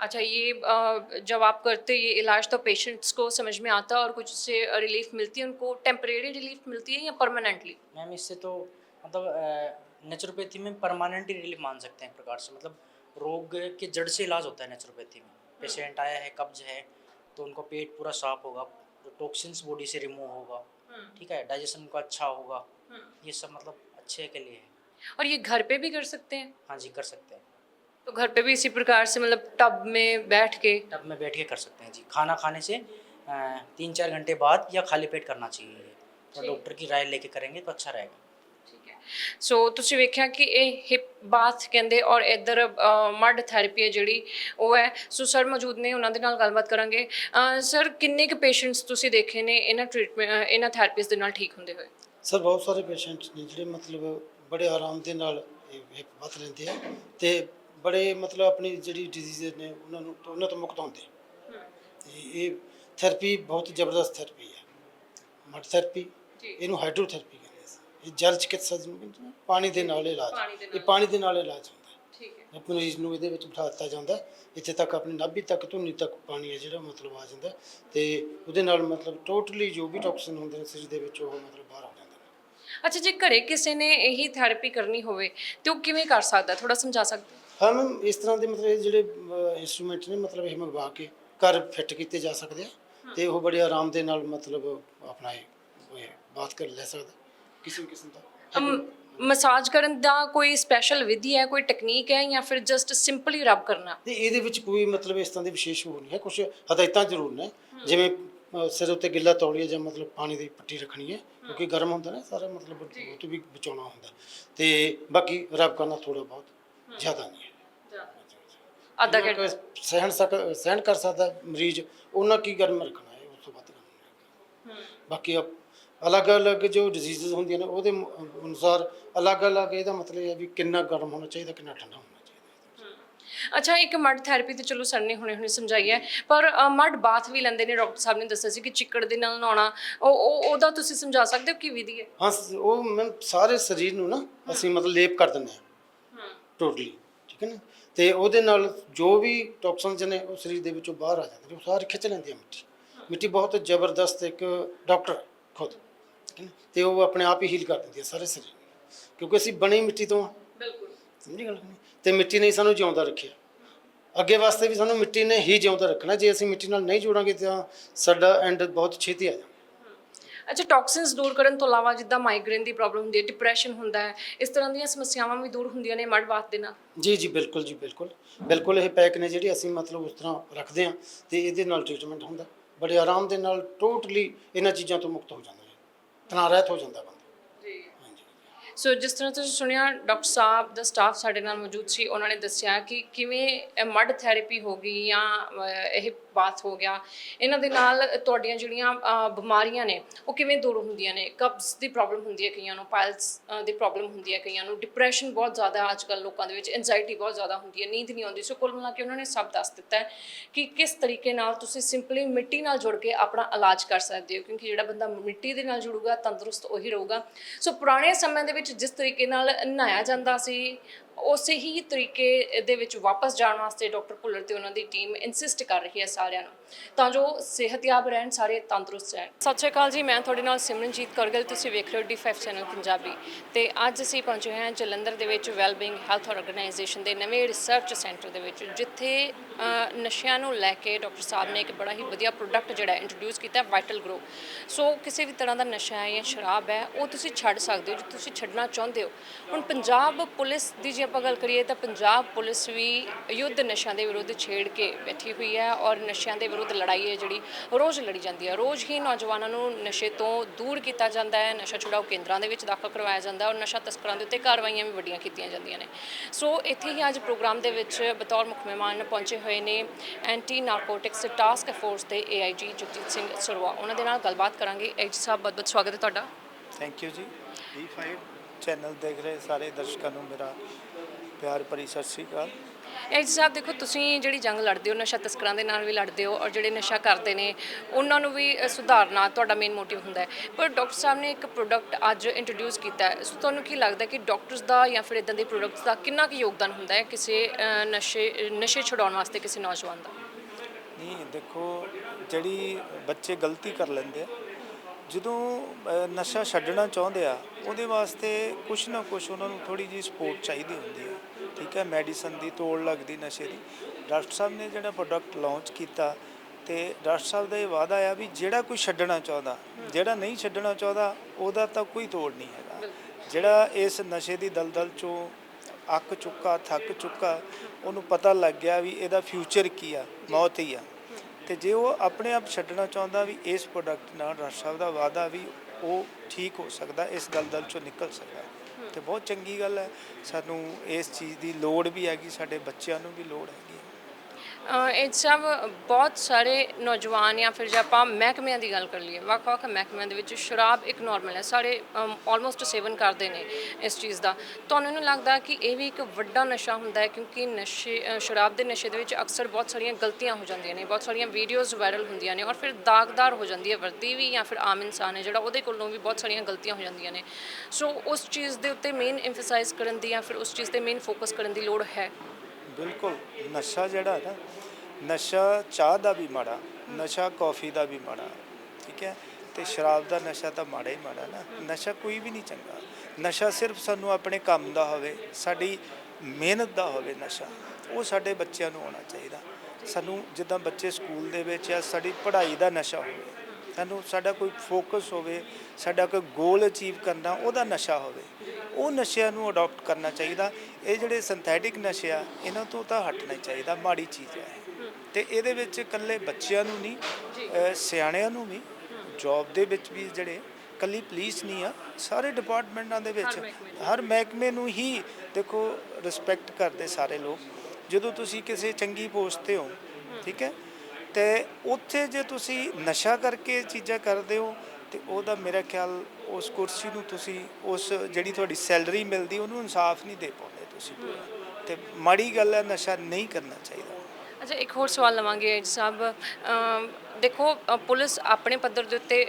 अच्छा ये जब आप करते ये इलाज तो पेशेंट्स को समझ में आता है और कुछ उससे रिलीफ मिलती है उनको टेम्परेरी रिलीफ मिलती है या परमानेंटली मैम इससे तो मतलब नेचुरोपैथी में परमानेंट रिलीफ मान सकते हैं एक प्रकार से। मतलब रोग के जड़ से इलाज होता है नेचुरोपैथी में। पेशेंट आया है कब्ज है तो उनका पेट पूरा साफ़ होगा जो टॉक्सिन्स बॉडी से रिमूव होगा ठीक है? डाइजेशन उनका अच्छा होगा। ये सब मतलब अच्छे के लिए है। और ये घर पे भी कर सकते हैं? हाँ जी कर सकते हैं। तो घर पे भी इसी प्रकार से मतलब टब में बैठ के? टब में बैठ के कर सकते हैं जी। खाना खाने से तीन चार घंटे बाद या खाली पेट करना चाहिए। तो डॉक्टर की राय लेके करेंगे तो अच्छा रहेगा। ਸੋ ਤੁਸੀਂ ਵੇਖਿਆ ਕਿ ਇਹ ਹਿਪ ਬਾਥ ਕਹਿੰਦੇ ਔਰ ਇਧਰ ਮਡ ਥੈਰੇਪੀ ਹੈ ਜਿਹੜੀ ਉਹ ਹੈ। ਸੋ ਸਰ ਮੌਜੂਦ ਨੇ ਉਹਨਾਂ ਦੇ ਨਾਲ ਗੱਲਬਾਤ ਕਰਾਂਗੇ। ਸਰ ਕਿੰਨੇ ਕੁ ਪੇਸ਼ੈਂਟਸ ਤੁਸੀਂ ਦੇਖੇ ਨੇ ਇਹਨਾਂ ਟ੍ਰੀਟਮੈਂਟ ਇਹਨਾਂ ਥੈਰੇਪੀਸ ਦੇ ਨਾਲ ਠੀਕ ਹੁੰਦੇ ਹੋਏ? ਸਰ ਬਹੁਤ ਸਾਰੇ ਪੇਸ਼ੈਂਟ ਨੇ ਜਿਹੜੇ ਮਤਲਬ ਬੜੇ ਆਰਾਮ ਦੇ ਨਾਲ ਇਹ ਹਿੱਪ ਬੱਤ ਲੈਂਦੇ ਆ ਤੇ ਬੜੇ ਮਤਲਬ ਆਪਣੀ ਜਿਹੜੀ ਡਿਜ਼ੀਜ਼ ਨੇ ਉਹਨਾਂ ਨੂੰ ਉਹਨਾਂ ਤੋਂ ਮੁਕਤ ਹੁੰਦੇ ਤੇ ਇਹ ਥੈਰੇਪੀ ਬਹੁਤ ਜ਼ਬਰਦਸਤ ਥੈਰੇਪੀ ਹੈ। ਮਡ ਥੈਰੇਪੀ ਇਹਨੂੰ ਹਾਈਡਰੋਥੈਰੇਪੀ ਇਹ ਜਲ ਚਿਕਿਤਸਾ ਜਿਹਨੂੰ ਕਹਿੰਦੇ ਨੇ, ਪਾਣੀ ਦੇ ਨਾਲ ਇਲਾਜ ਇਹ ਪਾਣੀ ਦੇ ਨਾਲ ਇਲਾਜ ਹੁੰਦਾ ਹੈ। ਠੀਕ ਹੈ। ਆਪਣੇ ਮਰੀਜ਼ ਨੂੰ ਇਹਦੇ ਵਿੱਚ ਬਿਠਾ ਦਿੱਤਾ ਜਾਂਦਾ ਹੈ। ਇੱਥੇ ਤੱਕ ਆਪਣੀ ਨਾਭੀ ਤੱਕ ਧੁੰਨੀ ਤੱਕ ਪਾਣੀ ਹੈ ਜਿਹੜਾ ਮਤਲਬ ਆ ਜਾਂਦਾ ਹੈ। ਤੇ ਉਹਦੇ ਨਾਲ ਮਤਲਬ ਟੋਟਲੀ ਜੋ ਵੀ ਟੌਕਸਿਨ ਹੁੰਦੇ ਨੇ ਸਰੀਰ ਦੇ ਵਿੱਚ ਉਹ ਮਤਲਬ ਬਾਹਰ ਆ ਜਾਂਦੇ ਨੇ। ਅੱਛਾ ਜੇ ਘਰੇ ਕਿਸੇ ਨੇ ਇਹੀ ਥੈਰੇਪੀ ਕਰਨੀ ਹੋਵੇ ਤੇ ਉਹ ਕਿਵੇਂ ਕਰ ਸਕਦਾ ਥੋੜਾ ਸਮਝਾ ਸਕਦੇ ਹੋ? ਹਾਂ ਮੈਮ ਇਸ ਤਰ੍ਹਾਂ ਦੇ ਮਤਲਬ ਇਹ ਜਿਹੜੇ ਇਨਸਟਰੂਮੈਂਟ ਨੇ ਮਤਲਬ ਇਹ ਮੰਗਵਾ ਕੇ ਘਰ ਫਿੱਟ ਕੀਤੇ ਜਾ ਸਕਦੇ ਆ। ਤੇ ਉਹ ਬੜੇ ਆਰਾਮ ਦੇ ਨਾਲ ਮਤਲਬ ਆਪਣਾ ਇਹ ਇਹ ਬਾਤ ਕਰ ਲੈ ਸਕਦਾ। ਕਿਸੇ ਵੀ ਕਿਸਮ ਦਾ? ਅਮ, ਮਸਾਜ ਕਰਨ ਦਾ ਕੋਈ ਸਪੈਸ਼ਲ ਵਿਧੀ ਹੈ ਕੋਈ ਟੈਕਨੀਕ ਹੈ ਜਾਂ ਫਿਰ ਜਸਟ ਸਿੰਪਲੀ ਰਬ ਕਰਨਾ? ਤੇ ਇਹਦੇ ਵਿੱਚ ਕੋਈ ਮਤਲਬ ਇਸ ਤਰ੍ਹਾਂ ਦੀ ਵਿਸ਼ੇਸ਼ ਨਹੀਂ ਹੈ ਕੁਝ ਹਦਾਇਤਾਂ ਜ਼ਰੂਰ ਨੇ। ਜਿਵੇਂ ਸਿਰ ਉੱਤੇ ਗਿੱਲਾ ਤੌਲੀਆ ਜਾਂ ਮਤਲਬ ਪਾਣੀ ਦੀ ਪੱਟੀ ਰੱਖਣੀ ਹੈ ਕਿਉਂਕਿ ਗਰਮ ਹੁੰਦਾ ਨਾ ਸਾਰਾ ਮਤਲਬ ਉਹ ਤੋਂ ਵੀ ਬਚਾਉਣਾ ਹੁੰਦਾ। ਤੇ ਬਾਕੀ ਰਬ ਕਰਨਾ ਥੋੜਾ ਬਹੁਤ ਜ਼ਿਆਦਾ ਨਹੀਂ ਹੈ। ਅੱਧਾ ਘੰਟਾ। ਕੁ ਸਹਿਣ ਸਕ ਸਹਿਣ ਕਰ ਸਕਦਾ ਮਰੀਜ਼ ਉਹਨਾਂ ਕੀ ਗਰਮ ਰੱਖਣਾ ਹੈ ਉਸ ਤੋਂ ਹੈ। ਬਾਕੀ ਅਲੱਗ-ਅਲੱਗ ਜੋ ਡਿਜ਼ੀਜ਼ਸ ਹੁੰਦੀਆਂ ਨੇ ਉਹਦੇ ਮ- ਅਨੁਸਾਰ ਅਲੱਗ-ਅਲੱਗ ਇਹਦਾ ਮਤਲਬ ਇਹ ਹੈ ਵੀ ਕਿੰਨਾ ਗਰਮ ਹੋਣਾ ਚਾਹੀਦਾ ਕਿੰਨਾ ਠੰਡਾ ਹੋਣਾ ਚਾਹੀਦਾ। ਅੱਛਾ ਇੱਕ ਮਡ ਥੈਰੇਪੀ ਤੇ ਚਲੋ ਸਰ ਨੇ ਹੁਣੇ ਹੁਣੇ ਸਮਝਾਈ ਹੈ ਪਰ ਮਡ ਬਾਥ ਵੀ ਲੈਂਦੇ ਨੇ ਡਾਕਟਰ ਸਾਹਿਬ ਨੇ ਦੱਸਿਆ ਸੀ ਕਿ ਚਿੱਕੜ ਦੇ ਨਾਲ ਨਹਾਉਣਾ ਉਹ ਉਹ ਉਹਦਾ ਤੁਸੀਂ ਸਮਝਾ ਸਕਦੇ ਹੋ ਕੀ ਵਿਧੀ ਹੈ? ਹਾਂ ਸ- ਉਹ ਮੈਂ ਸਾਰੇ ਸਰੀਰ ਨੂੰ ਨਾ ਅਸੀਂ ਮਤਲਬ ਲੇਪ ਕਰ ਦਿੰਦੇ ਹਾਂ। ਟੋਟਲੀ ਠੀਕ ਹੈ ਨਾ? ਤੇ ਉਹਦੇ ਨਾਲ ਜੋ ਵੀ ਟੌਕਸਿਨਸ ਨੇ ਉਹ ਸਰੀਰ ਦੇ ਵਿੱਚੋਂ ਬਾਹਰ ਆ ਜਾਂਦੇ ਨੇ ਉਹ ਸਾਰੇ ਖਿੱਚ ਲੈਂਦੀ ਹੈ ਮਿੱਟੀ। ਮਿੱਟੀ ਬਹੁਤ ਜ਼ਬਰਦਸਤ ਇੱਕ ਡਾਕਟਰ ਖੁਦ ਤੇ ਉਹ ਆਪਣੇ ਆਪ ਹੀ ਹੀਲ ਕਰ ਦਿੰਦੀ ਹੈ ਸਾਰੇ ਸਰੀਰ ਨੂੰ। ਕਿਉਂਕਿ ਅਸੀਂ ਬਣੇ ਮਿੱਟੀ ਤੋਂ ਹਾਂ। ਬਿਲਕੁਲ। ਸਮਝੀ ਗੱਲ ਕਿ ਨਹੀਂ? ਤੇ ਮਿੱਟੀ ਨੇ ਹੀ ਸਾਨੂੰ ਜਿਉਂਦਾ ਰੱਖਿਆ। ਅੱਗੇ ਵਾਸਤੇ ਵੀ ਸਾਨੂੰ ਮਿੱਟੀ ਨੇ ਹੀ ਜਿਉਂਦਾ ਰੱਖਣਾ। ਜੇ ਅਸੀਂ ਮਿੱਟੀ ਨਾਲ ਨਹੀਂ ਜੁੜਾਂਗੇ ਤਾਂ ਸਾਡਾ ਐਂਡ ਬਹੁਤ ਛੇਤੀ ਆ ਜਾਣਾ ਅੱਛਾ ਟੌਕਸਿਨਸ ਦੂਰ ਕਰਨ ਤੋਂ ਇਲਾਵਾ ਜਿੱਦਾਂ ਮਾਈਗ੍ਰੇਨ ਦੀ ਪ੍ਰੋਬਲਮ ਹੁੰਦੀ ਹੈ ਡਿਪਰੈਸ਼ਨ ਹੁੰਦਾ ਹੈ ਇਸ ਤਰ੍ਹਾਂ ਦੀਆਂ ਸਮੱਸਿਆਵਾਂ ਵੀ ਦੂਰ ਹੁੰਦੀਆਂ ਨੇ ਮਡ ਬਾਤ ਦੇ ਨਾਲ? ਜੀ ਜੀ ਬਿਲਕੁਲ ਜੀ ਬਿਲਕੁਲ। ਬਿਲਕੁਲ ਇਹ ਪੈਕ ਨੇ ਜਿਹੜੀ ਅਸੀਂ ਮਤਲਬ ਉਸ ਤਰ੍ਹਾਂ ਰੱਖਦੇ ਹਾਂ ਤੇ ਇਹਦੇ ਨਾਲ ਟ੍ਰੀਟਮੈਂਟ ਹੁੰਦਾ। ਬੜੇ ਆਰਾਮ ਦੇ ਨਾਲ ਟੋਟਲੀ ਇਹਨਾਂ ਚੀਜ਼ਾਂ ਤੋਂ ਮੁਕਤ ਹੋ ਜਾਂਦਾ। ਤਣਾਅ ਰਹਿਤ ਹੋ ਜਾਂਦਾ ਬੰਦਾ। ਜੀ। ਹਾਂਜੀ ਸੋ ਜਿਸ ਤਰ੍ਹਾਂ ਤੁਸੀਂ ਸੁਣਿਆ, ਡਾਕਟਰ ਸਾਹਿਬ ਦਾ ਸਟਾਫ ਸਾਡੇ ਨਾਲ ਮੌਜੂਦ ਸੀ, ਉਹਨਾਂ ਨੇ ਦੱਸਿਆ ਕਿ ਕਿਵੇਂ ਮਡ ਥੈਰੇਪੀ ਹੋ ਗਈ ਜਾਂ ਇਹ ਬਾਥ ਹੋ ਗਿਆ। ਇਹਨਾਂ ਦੇ ਨਾਲ ਤੁਹਾਡੀਆਂ ਜਿਹੜੀਆਂ ਅਹ, ਬਿਮਾਰੀਆਂ ਨੇ ਉਹ ਕਿਵੇਂ ਦੂਰ ਹੁੰਦੀਆਂ ਨੇ? ਕਬਜ਼ ਦੀ ਪ੍ਰੋਬਲਮ ਹੁੰਦੀ ਹੈ ਕਈਆਂ ਨੂੰ ਪਾਇਲਸ ਦੀ ਪ੍ਰੋਬਲਮ ਹੁੰਦੀ ਹੈ ਕਈਆਂ ਨੂੰ। ਡਿਪਰੈਸ਼ਨ ਬਹੁਤ ਜ਼ਿਆਦਾ ਅੱਜ ਕੱਲ੍ਹ ਲੋਕਾਂ ਦੇ ਵਿੱਚ ਐਂਜਾਇਟੀ ਬਹੁਤ ਜ਼ਿਆਦਾ ਹੁੰਦੀ ਹੈ ਨੀਂਦ ਨਹੀਂ ਆਉਂਦੀ। ਸੋ ਕੁੱਲ ਮਿਲਾ ਕੇ ਉਹਨਾਂ ਨੇ ਸਭ ਦੱਸ ਦਿੱਤਾ ਹੈ ਕਿ ਕਿਸ ਤਰੀਕੇ ਨਾਲ ਤੁਸੀਂ ਸਿੰਪਲੀ ਮਿੱਟੀ ਨਾਲ ਜੁੜ ਕੇ ਆਪਣਾ ਇਲਾਜ ਕਰ ਸਕਦੇ ਹੋ ਕਿਉਂਕਿ ਜਿਹੜਾ ਬੰਦਾ ਮਿੱਟੀ ਦੇ ਨਾਲ ਜੁੜੂਗਾ ਤੰਦਰੁਸਤ ਉਹੀ ਰਹੂਗਾ। ਸੋ ਪੁਰਾਣੇ ਸਮੇਂ ਦੇ ਵਿੱਚ ਜਿਸ ਤਰੀਕੇ ਨਾਲ ਨਹਾਇਆ ਜਾਂਦਾ ਸੀ ਉਸੇ ਹੀ ਤਰੀਕੇ ਦੇ ਵਿੱਚ ਵਾਪਸ ਜਾਣ ਵਾਸਤੇ ਡਾਕਟਰ ਭੁੱਲਰ ਤੇ ਉਹਨਾਂ ਦੀ ਟੀਮ ਇਨਸਿਸਟ ਕਰ ਰਹੀ ਹੈ ਸਾਰਿਆਂ ਨੂੰ। ਤਾਂ ਜੋ ਸਿਹਤਯਾਬ ਰਹਿਣ, ਸਾਰੇ ਤੰਦਰੁਸਤ ਰਹਿਣ। ਸਤਿ ਸ਼੍ਰੀ ਅਕਾਲ ਜੀ, ਮੈਂ ਤੁਹਾਡੇ ਨਾਲ ਸਿਮਰਨਜੀਤ ਕੌਰਗਲ, ਤੁਸੀਂ ਵੇਖ ਰਹੇ ਹੋ ਡੀ5 ਚੈਨਲ ਪੰਜਾਬੀ। ਤੇ ਅੱਜ ਅਸੀਂ ਪਹੁੰਚੇ ਹਾਂ ਜਲੰਧਰ ਦੇ ਵਿੱਚ ਵੈਲਬੀਇੰਗ ਹੈਲਥ ਆਰਗੇਨਾਈਜੇਸ਼ਨ ਦੇ ਨਵੇਂ ਰਿਸਰਚ ਸੈਂਟਰ ਦੇ ਵਿੱਚ, ਜਿੱਥੇ ਨਸ਼ਿਆਂ ਨੂੰ ਲੈ ਕੇ ਡਾਕਟਰ ਸਾਹਿਬ ਨੇ ਇੱਕ ਬੜਾ ਹੀ ਵਧੀਆ ਪ੍ਰੋਡਕਟ ਜਿਹੜਾ ਇੰਟਰੋਡਿਊਸ ਕੀਤਾ ਵਾਈਟਲ ਗਰੋ ਸੋ ਕਿਸੇ ਵੀ ਤਰ੍ਹਾਂ ਦਾ ਨਸ਼ਾ ਹੈ ਜਾਂ ਸ਼ਰਾਬ ਹੈ, ਉਹ ਤੁਸੀਂ ਛੱਡ ਸਕਦੇ ਹੋ, ਜੇ ਤੁਸੀਂ ਛੱਡਣਾ ਚਾਹੁੰਦੇ ਹੋ। ਹੁਣ ਪੰਜਾਬ ਪੁਲਿਸ ਦੀ ਜੇ ਆਪਾਂ ਗੱਲ ਕਰੀਏ ਤਾਂ ਪੰਜਾਬ ਪੁਲਿਸ ਵੀ ਯੁੱਧ ਨਸ਼ਿਆਂ ਦੇ ਵਿਰੁੱਧ ਛੇੜ ਕੇ ਬੈਠੀ ਹੋਈ ਹੈ ਔਰ ਨਸ਼ਿਆਂ ਦੇ ਵਿਰੁੱਧ ਲੜਾਈ ਹੈ ਜਿਹੜੀ, ਰੋਜ਼ ਲੜੀ ਜਾਂਦੀ ਹੈ। ਰੋਜ਼ ਹੀ ਨੌਜਵਾਨਾਂ ਨੂੰ ਨਸ਼ੇ ਤੋਂ ਦੂਰ ਕੀਤਾ ਜਾਂਦਾ ਹੈ, ਨਸ਼ਾ ਛੁਡਾਓ ਕੇਂਦਰਾਂ ਦੇ ਵਿੱਚ ਦਾਖਲ ਕਰਵਾਇਆ ਜਾਂਦਾ ਔਰ ਨਸ਼ਾ ਤਸਕਰਾਂ ਦੇ ਉੱਤੇ ਕਾਰਵਾਈਆਂ ਵੀ ਵੱਡੀਆਂ ਕੀਤੀਆਂ ਜਾਂਦੀਆਂ ਨੇ। ਸੋ ਇੱਥੇ ਹੀ ਅੱਜ ਪ੍ਰੋਗਰਾਮ ਦੇ ਵਿੱਚ ਬਤੌਰ ਮੁੱਖ ਮਹਿਮਾਨ ਪਹੁੰਚੇ ਹੋਏ ਨੇ ਐਂਟੀ ਨਾਰਕੋਟਿਕਸ ਟਾਸਕ ਫੋਰਸ ਦੇ ਏਆਈਜੀ ਜਗਜੀਤ ਸਿੰਘ ਸਰਵਾ ਉਹਨਾਂ ਦੇ ਨਾਲ ਗੱਲਬਾਤ ਕਰਾਂਗੇ। ਐਚ ਸਾਹਿਬ ਬਹੁਤ ਬਹੁਤ ਸਵਾਗਤ ਹੈ ਤੁਹਾਡਾ। Thank you ji. D5 channel ਦੇਖ ਰਹੇ ਸਾਰੇ ਦਰਸ਼ਕਾਂ ਨੂੰ ਮੇਰਾ ਪਿਆਰ ਭਰੀ ਸਤਿ ਸ੍ਰੀ ਅਕਾਲ। ਐਚ ਸਾਹਿਬ ਦੇਖੋ ਤੁਸੀਂ ਜਿਹੜੀ ਜੰਗ ਲੜਦੇ ਹੋ ਨਸ਼ਾ ਤਸਕਰਾਂ ਦੇ ਨਾਲ ਵੀ ਲੜਦੇ ਹੋ ਔਰ ਜਿਹੜੇ ਨਸ਼ਾ ਕਰਦੇ ਨੇ ਉਹਨਾਂ ਨੂੰ ਵੀ ਅ, ਸੁਧਾਰਨਾ ਤੁਹਾਡਾ ਮੇਨ ਮੋਟਿਵ ਹੁੰਦਾ ਹੈ। ਪਰ ਡਾਕਟਰ ਸਾਹਿਬ ਨੇ ਇੱਕ ਪ੍ਰੋਡਕਟ ਅੱਜ ਇੰਟਰੋਡਿਊਸ ਕੀਤਾ ਹੈ। ਸੋ ਤੁਹਾਨੂੰ ਕੀ ਲੱਗਦਾ ਕਿ ਡਾਕਟਰਸ ਦਾ ਜਾਂ ਫਿਰ ਇਦਾਂ ਦੇ ਪ੍ਰੋਡਕਟਸ ਦਾ ਕਿੰਨਾ ਕੁ ਯੋਗਦਾਨ ਹੁੰਦਾ ਹੈ ਕਿਸੇ ਅ, ਨਸ਼ੇ ਨਸ਼ੇ ਛੁਡਾਉਣ ਵਾਸਤੇ ਕਿਸੇ ਨੌਜਵਾਨ ਦਾ? ਨਹੀਂ ਦੇਖੋ ਜਿਹੜੀ ਬੱਚੇ ਗਲਤੀ ਕਰ ਲੈਂਦੇ ਆ ਜਦੋਂ ਨਸ਼ਾ ਛੱਡਣਾ ਚਾਹੁੰਦੇ ਆ ਉਹਦੇ ਵਾਸਤੇ ਕੁਛ ਨਾ ਕੁਛ ਉਹਨਾਂ ਨੂੰ ਥੋੜੀ ਜਿਹੀ ਸਪੋਰਟ ਚਾਹੀਦੀ ਹੁੰਦੀ ਹੈ। ਠੀਕ ਹੈ ਮੈਡੀਸਨ ਦੀ ਤੋੜ ਲੱਗਦੀ ਨਸ਼ੇ ਦੀ। ਡਾਕਟਰ ਸਾਹਿਬ ਨੇ ਜਿਹੜਾ ਪ੍ਰੋਡਕਟ ਲਾਂਚ ਕੀਤਾ ਤੇ ਡਾਕਟਰ ਸਾਹਿਬ ਦਾ ਇਹ ਵਾਅਦਾ ਆ ਵੀ ਜਿਹੜਾ ਕੋਈ ਛੱਡਣਾ ਚਾਹੁੰਦਾ, ਜਿਹੜਾ ਨਹੀਂ ਛੱਡਣਾ ਚਾਹੁੰਦਾ, ਉਹਦਾ ਤਾਂ ਕੋਈ ਤੋੜ ਨਹੀਂ ਹੈਗਾ। ਜਿਹੜਾ ਇਸ ਨਸ਼ੇ ਦੀ ਦਲਦਲ ਚੋਂ ਅੱਕ ਚੁੱਕਾ, ਥੱਕ ਚੁੱਕਾ, ਉਹਨੂੰ ਪਤਾ ਲੱਗ ਗਿਆ ਵੀ ਇਹਦਾ ਫਿਊਚਰ ਕੀ ਆ, ਮੌਤ ਹੀ ਆ। ਤੇ ਜੇ ਉਹ ਆਪਣੇ ਆਪ ਛੱਡਣਾ ਚਾਹੁੰਦਾ ਵੀ ਇਸ ਪ੍ਰੋਡਕਟ ਨਾਲ ਡਾਕਟਰ ਸਾਹਿਬ ਦਾ ਵਾਅਦਾ ਵੀ ਉਹ ਠੀਕ ਹੋ ਸਕਦਾ, ਇਸ ਦਲਦਲ ਚੋਂ ਨਿਕਲ ਸਕਦਾ। ਤੇ ਬਹੁਤ ਚੰਗੀ ਗੱਲ ਹੈ, ਸਾਨੂੰ ਇਸ ਚੀਜ਼ ਦੀ ਲੋੜ ਵੀ ਹੈਗੀ, ਸਾਡੇ ਬੱਚਿਆਂ ਨੂੰ ਵੀ ਲੋੜ ਹੈਗੀ। ਇਹ ਸਭ ਬਹੁਤ ਸਾਰੇ ਨੌਜਵਾਨ ਜਾਂ ਫਿਰ ਜੇ ਆਪਾਂ ਮਹਿਕਮਿਆਂ ਦੀ ਗੱਲ ਕਰ ਲਈਏ, ਵੱਖ-ਵੱਖ ਮਹਿਕਮਿਆਂ ਦੇ ਵਿੱਚ ਸ਼ਰਾਬ ਇੱਕ ਨਾਰਮਲ ਹੈ, ਸਾਰੇ ਆਲਮੋਸਟ ਸੇਵਨ ਕਰਦੇ ਨੇ ਇਸ ਚੀਜ਼ ਦਾ। ਤੁਹਾਨੂੰ ਨਹੀਂ ਲੱਗਦਾ ਕਿ ਇਹ ਵੀ ਇੱਕ ਵੱਡਾ ਨਸ਼ਾ ਹੁੰਦਾ ਹੈ ਕਿਉਂਕਿ ਨਸ਼ੇ ਸ਼ਰਾਬ ਦੇ ਨਸ਼ੇ ਦੇ ਵਿੱਚ ਅਕਸਰ ਬਹੁਤ ਸਾਰੀਆਂ ਗਲਤੀਆਂ ਹੋ ਜਾਂਦੀਆਂ ਨੇ, ਬਹੁਤ ਸਾਰੀਆਂ ਵੀਡੀਓਜ਼ ਵਾਇਰਲ ਹੁੰਦੀਆਂ ਨੇ ਔਰ ਫਿਰ ਦਾਗਦਾਰ ਹੋ ਜਾਂਦੀ ਹੈ ਵਰਦੀ ਵੀ ਜਾਂ ਫਿਰ ਆਮ ਇਨਸਾਨ ਹੈ ਜਿਹੜਾ ਉਹਦੇ ਕੋਲੋਂ ਵੀ ਬਹੁਤ ਸਾਰੀਆਂ ਗਲਤੀਆਂ ਹੋ ਜਾਂਦੀਆਂ ਨੇ। ਸੋ ਉਸ ਚੀਜ਼ ਦੇ ਉੱਤੇ ਮੇਨ ਐਮਫਸਾਈਜ਼ ਕਰਨ ਦੀ ਜਾਂ ਫਿਰ ਉਸ ਚੀਜ਼ ਤੇ ਮੇਨ ਫੋਕਸ ਕਰਨ ਦੀ ਲੋੜ ਹੈ। ਬਿਲਕੁਲ, ਨਸ਼ਾ ਜਿਹੜਾ ਨਾ, ਨਸ਼ਾ ਚਾਹ ਦਾ ਵੀ ਮਾੜਾ, ਨਸ਼ਾ ਕੌਫੀ ਦਾ ਵੀ ਮਾੜਾ, ਠੀਕ ਹੈ? ਤੇ ਸ਼ਰਾਬ ਦਾ ਨਸ਼ਾ ਤਾਂ ਮਾੜਾ ਹੀ ਮਾੜਾ ਨਾ, ਨਸ਼ਾ ਕੋਈ ਵੀ ਨਹੀਂ ਚੰਗਾ। ਨਸ਼ਾ ਸਿਰਫ ਸਾਨੂੰ ਆਪਣੇ ਕੰਮ ਦਾ ਹੋਵੇ, ਸਾਡੀ ਮਿਹਨਤ ਦਾ ਹੋਵੇ ਨਸ਼ਾ, ਉਹ ਸਾਡੇ ਬੱਚਿਆਂ ਨੂੰ ਆਉਣਾ ਚਾਹੀਦਾ। ਸਾਨੂੰ ਜਿੱਦਾਂ ਬੱਚੇ ਸਕੂਲ ਦੇ ਵਿੱਚ ਆ ਸਾਡੀ ਪੜ੍ਹਾਈ ਦਾ ਨਸ਼ਾ ਹੋਵੇ, ਸਾਨੂੰ ਸਾਡਾ ਕੋਈ ਫੋਕਸ ਹੋਵੇ, ਸਾਡਾ ਕੋਈ ਗੋਲ ਅਚੀਵ ਕਰਨਾ, ਉਹਦਾ ਨਸ਼ਾ ਹੋਵੇ। ਉਹ ਨਸ਼ਿਆਂ ਨੂੰ ਅਡਾਪਟ ਕਰਨਾ ਚਾਹੀਦਾ। ਇਹ ਜਿਹੜੇ ਸਿੰਥੈਟਿਕ ਨਸ਼ੇ ਆ ਇਹਨਾਂ ਤੋਂ ਤਾਂ ਹਟਣਾ ਚਾਹੀਦਾ ਮਾੜੀ ਚੀਜ਼ ਹੈ। ਤੇ ਇਹਦੇ ਵਿੱਚ ਇਕੱਲੇ ਬੱਚਿਆਂ ਨੂੰ ਨਹੀਂ ਸਿਆਣਿਆਂ ਨੂੰ ਵੀ ਜੌਬ ਦੇ ਵਿੱਚ ਵੀ ਜਿਹੜੇ ਕੱਲੀ ਪੁਲਿਸ ਨਹੀਂ ਆ ਸਾਰੇ ਡਿਪਾਰਟਮੈਂਟਾਂ ਦੇ ਵਿੱਚ ਹਰ ਮਹਿਕਮੇ ਨੂੰ। ਹੀ ਦੇਖੋ ਰਿਸਪੈਕਟ ਕਰਦੇ ਸਾਰੇ ਲੋਕ। ਜਦੋਂ ਤੁਸੀਂ ਕਿਸੇ ਚੰਗੀ ਪੋਸਟ ਤੇ ਹੋ ਠੀਕ ਹੈ ਤੇ ਉੱਥੇ ਜੇ ਤੁਸੀਂ ਨਸ਼ਾ ਕਰਕੇ ਚੀਜ਼ਾਂ ਕਰਦੇ ਹੋ ਤੇ ਉਹਦਾ ਮੇਰਾ ਖਿਆਲ ਉਸ ਕੁਰਸੀ ਨੂੰ ਤੁਸੀਂ ਉਸ ਜਿਹੜੀ ਤੁਹਾਡੀ ਸੈਲਰੀ ਮਿਲਦੀ ਉਹਨੂੰ ਇਨਸਾਫ ਨਹੀਂ ਦੇ ਪਾਉਂਦੇ ਤੁਸੀਂ ਪੂਰਾ। ਤੇ ਮਾੜੀ ਗੱਲ ਹੈ, ਨਸ਼ਾ ਨਹੀਂ ਕਰਨਾ ਚਾਹੀਦਾ। ਅੱਛਾ, ਇੱਕ ਹੋਰ ਸਵਾਲ ਲਵਾਂਗੇ ਸਾਹਿਬ ਦੇਖੋ ਪੁਲਿਸ ਆਪਣੇ ਪੱਧਰ ਦੇ ਉੱਤੇ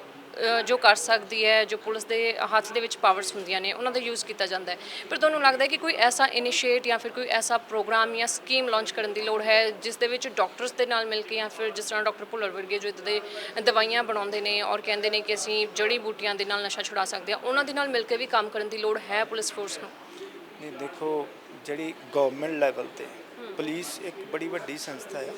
ਜੋ ਕਰ ਸਕਦੀ ਹੈ ਜੋ ਪੁਲਿਸ ਦੇ ਹੱਥ ਦੇ ਵਿੱਚ ਪਾਵਰਸ ਹੁੰਦੀਆਂ ਨੇ ਉਹਨਾਂ ਦਾ ਯੂਜ਼ ਕੀਤਾ ਜਾਂਦਾ ਹੈ। ਪਰ ਤੁਹਾਨੂੰ ਲੱਗਦਾ ਹੈ ਕਿ ਕੋਈ ਐਸਾ ਇਨੀਸ਼ੀਏਟ ਜਾਂ ਫਿਰ ਕੋਈ ਐਸਾ ਪ੍ਰੋਗਰਾਮ ਜਾਂ ਸਕੀਮ ਲਾਂਚ ਕਰਨ ਦੀ ਲੋੜ ਹੈ ਜਿਸ ਦੇ ਵਿੱਚ ਡਾਕਟਰਸ ਦੇ ਨਾਲ ਮਿਲ ਕੇ ਜਾਂ ਫਿਰ ਜਿਸ ਤਰ੍ਹਾਂ ਡਾਕਟਰ ਭੁੱਲਰ ਵਰਗੇ ਜੋ ਇੱਦਾਂ ਦੇ ਦਵਾਈਆਂ ਬਣਾਉਂਦੇ ਨੇ ਔਰ ਕਹਿੰਦੇ ਨੇ ਕਿ ਅਸੀਂ ਜੜੀ ਬੂਟੀਆਂ ਦੇ ਨਾਲ ਨਸ਼ਾ ਛੁਡਾ ਸਕਦੇ ਹਾਂ ਉਹਨਾਂ ਦੇ ਨਾਲ ਮਿਲ ਕੇ ਵੀ ਕੰਮ ਕਰਨ ਦੀ ਲੋੜ ਹੈ ਪੁਲਿਸ ਫੋਰਸ ਨੂੰ? ਨਹੀਂ ਦੇਖੋ ਜਿਹੜੀ ਗਵਰਨਮੈਂਟ ਲੈਵਲ ਤੇ ਪੁਲਿਸ ਇੱਕ ਬੜੀ ਵੱਡੀ ਸੰਸਥਾ ਹੈ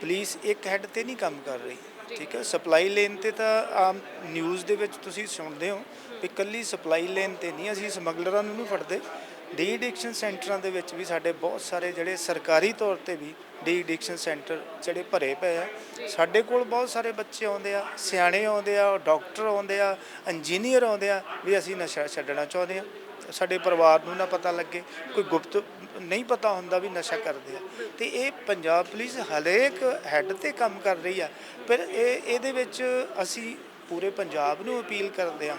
ਪੁਲਿਸ ਇੱਕ ਹੈੱਡ ਤੇ ਨਹੀਂ ਕੰਮ ਕਰ ਰਹੀ। ਠੀਕ ਹੈ ਸਪਲਾਈ ਲੇਨ ਤੇ ਤਾਂ ਆਮ ਨਿਊਜ਼ ਦੇ ਵਿੱਚ ਤੁਸੀਂ ਸੁਣਦੇ ਹੋ ਵੀ ਇਕੱਲੀ ਸਪਲਾਈ ਲੇਨ ਤੇ ਨਹੀਂ ਅਸੀਂ ਸਮਗਲਰਾਂ ਨੂੰ ਨਹੀਂ ਫੜਦੇ। ਡੀ ਐਡਿਕਸ਼ਨ ਸੈਂਟਰਾਂ ਦੇ ਵਿੱਚ ਵੀ ਸਾਡੇ ਬਹੁਤ ਸਾਰੇ ਜਿਹੜੇ ਸਰਕਾਰੀ ਤੌਰ ਤੇ ਵੀ ਡੀ ਐਡਿਕਸ਼ਨ ਸੈਂਟਰ ਜਿਹੜੇ ਭਰੇ ਪਏ ਆ। ਸਾਡੇ ਕੋਲ ਬਹੁਤ ਸਾਰੇ ਬੱਚੇ ਆਉਂਦੇ ਆ ਸਿਆਣੇ ਆਉਂਦੇ ਆ ਡਾਕਟਰ ਆਉਂਦੇ ਆ ਇੰਜੀਨੀਅਰ ਆਉਂਦੇ ਆ ਵੀ ਅਸੀਂ ਨਸ਼ਾ ਛੱਡਣਾ ਚਾਹੁੰਦੇ ਆ। ਸਾਡੇ ਪਰਿਵਾਰ ਨੂੰ ਨਾ ਪਤਾ ਲੱਗੇ ਕੋਈ ਗੁਪਤ ਨਹੀਂ ਪਤਾ ਹੁੰਦਾ ਵੀ ਨਸ਼ਾ ਕਰਦੇ ਆ। ਤੇ ਇਹ ਪੰਜਾਬ ਪੁਲਿਸ ਹਰੇਕ ਹੈੱਡ ਤੇ ਕੰਮ ਕਰ ਰਹੀ ਆ। ਪਰ ਇਹ, ਇਹਦੇ ਵਿੱਚ ਅਸੀਂ ਪੂਰੇ ਪੰਜਾਬ ਨੂੰ ਅਪੀਲ ਕਰਦੇ ਆ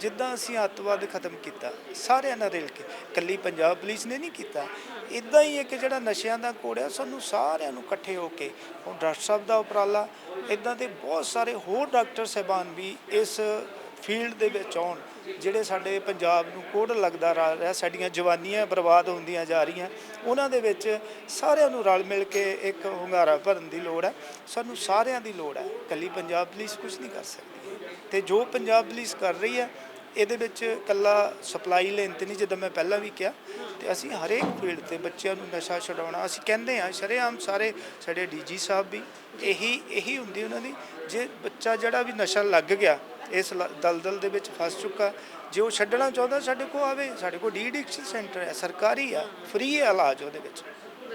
ਜਿੱਦਾਂ ਅਸੀਂ ਅੱਤਵਾਦ ਖਤਮ ਕੀਤਾ, ਸਾਰਿਆਂ ਨਾਲ ਰਲ ਕੇ। ਕੱਲੀ ਪੰਜਾਬ ਪੁਲਿਸ ਨੇ ਨਹੀਂ ਕੀਤਾ। ਇਦਾਂ ਹੀ ਇੱਕ ਜਿਹੜਾ ਨਸ਼ਿਆਂ ਦਾ ਕੋੜਿਆ ਸਾਨੂੰ ਸਾਰਿਆਂ ਨੂੰ ਇਕੱਠੇ ਹੋ ਕੇ, ਹੁਣ ਡਾਕਟਰ ਸਾਹਿਬ ਦਾ ਉਪਰਾਲਾ ਇਦਾਂ ਦੇ ਬਹੁਤ ਸਾਰੇ ਹੋਰ ਡਾਕਟਰ ਸਾਹਿਬਾਨ ਵੀ ਇਸ ਫੀਲਡ ਦੇ ਵਿੱਚ ਆਉਣ। ਜਿਹੜੇ ਸਾਡੇ ਪੰਜਾਬ ਨੂੰ ਕੋੜ ਲੱਗਦਾ ਰਾ ਰਿਹਾ ਸਾਡੀਆਂ ਜਵਾਨੀਆਂ ਬਰਬਾਦ ਹੁੰਦੀਆਂ ਜਾ ਰਹੀਆਂ, ਉਹਨਾਂ ਦੇ ਵਿੱਚ ਸਾਰਿਆਂ ਨੂੰ ਰਲ ਮਿਲ ਕੇ ਇੱਕ ਹੁੰਗਾਰਾ ਭਰਨ ਦੀ ਲੋੜ ਹੈ। ਸਾਨੂੰ ਸਾਰਿਆਂ ਦੀ ਲੋੜ ਹੈ। ਕੱਲੀ ਪੰਜਾਬ ਪੁਲਿਸ ਕੁਝ ਨਹੀਂ ਕਰ ਸਕਦੀ। ਤੇ ਜੋ ਪੰਜਾਬ ਪੁਲਿਸ ਕਰ ਰਹੀ ਹੈ ਇਹਦੇ ਵਿੱਚ ਕੱਲਾ ਸਪਲਾਈ ਲੈਣ ਤੇ ਨਹੀਂ ਜਿੱਦਾਂ ਮੈਂ ਪਹਿਲਾਂ ਵੀ ਕਿਹਾ, ਤੇ ਅਸੀਂ ਹਰੇਕ ਫੀਲਡ ਤੇ ਬੱਚਿਆਂ ਨੂੰ ਨਸ਼ਾ ਛਡਾਉਣਾ, ਅਸੀਂ ਕਹਿੰਦੇ ਆ ਸ਼ਰੇਆਮ ਸਾਰੇ ਸਾਡੇ ਡੀਜੀ ਸਾਹਿਬ ਵੀ ਇਹੀ ਇਹੀ ਹੁੰਦੀ ਉਹਨਾਂ ਦੀ, ਜੇ ਬੱਚਾ ਜਿਹੜਾ ਵੀ ਨਸ਼ਾ ਲੱਗ ਗਿਆ, ਇਸ ਲ- ਦਲਦਲ ਦੇ ਵਿੱਚ ਫਸ ਚੁੱਕਾ, ਜੇ ਉਹ ਛੱਡਣਾ ਚਾਹੁੰਦਾ ਸਾਡੇ ਕੋਲ ਆਵੇ, ਸਾਡੇ ਕੋਲ ਡੀ ਐਡਿਕਸ਼ਨ ਸੈਂਟਰ ਹੈ, ਸਰਕਾਰੀ ਆ ਫ੍ਰੀ ਹੈ ਇਲਾਜ ਉਹਦੇ ਵਿੱਚ,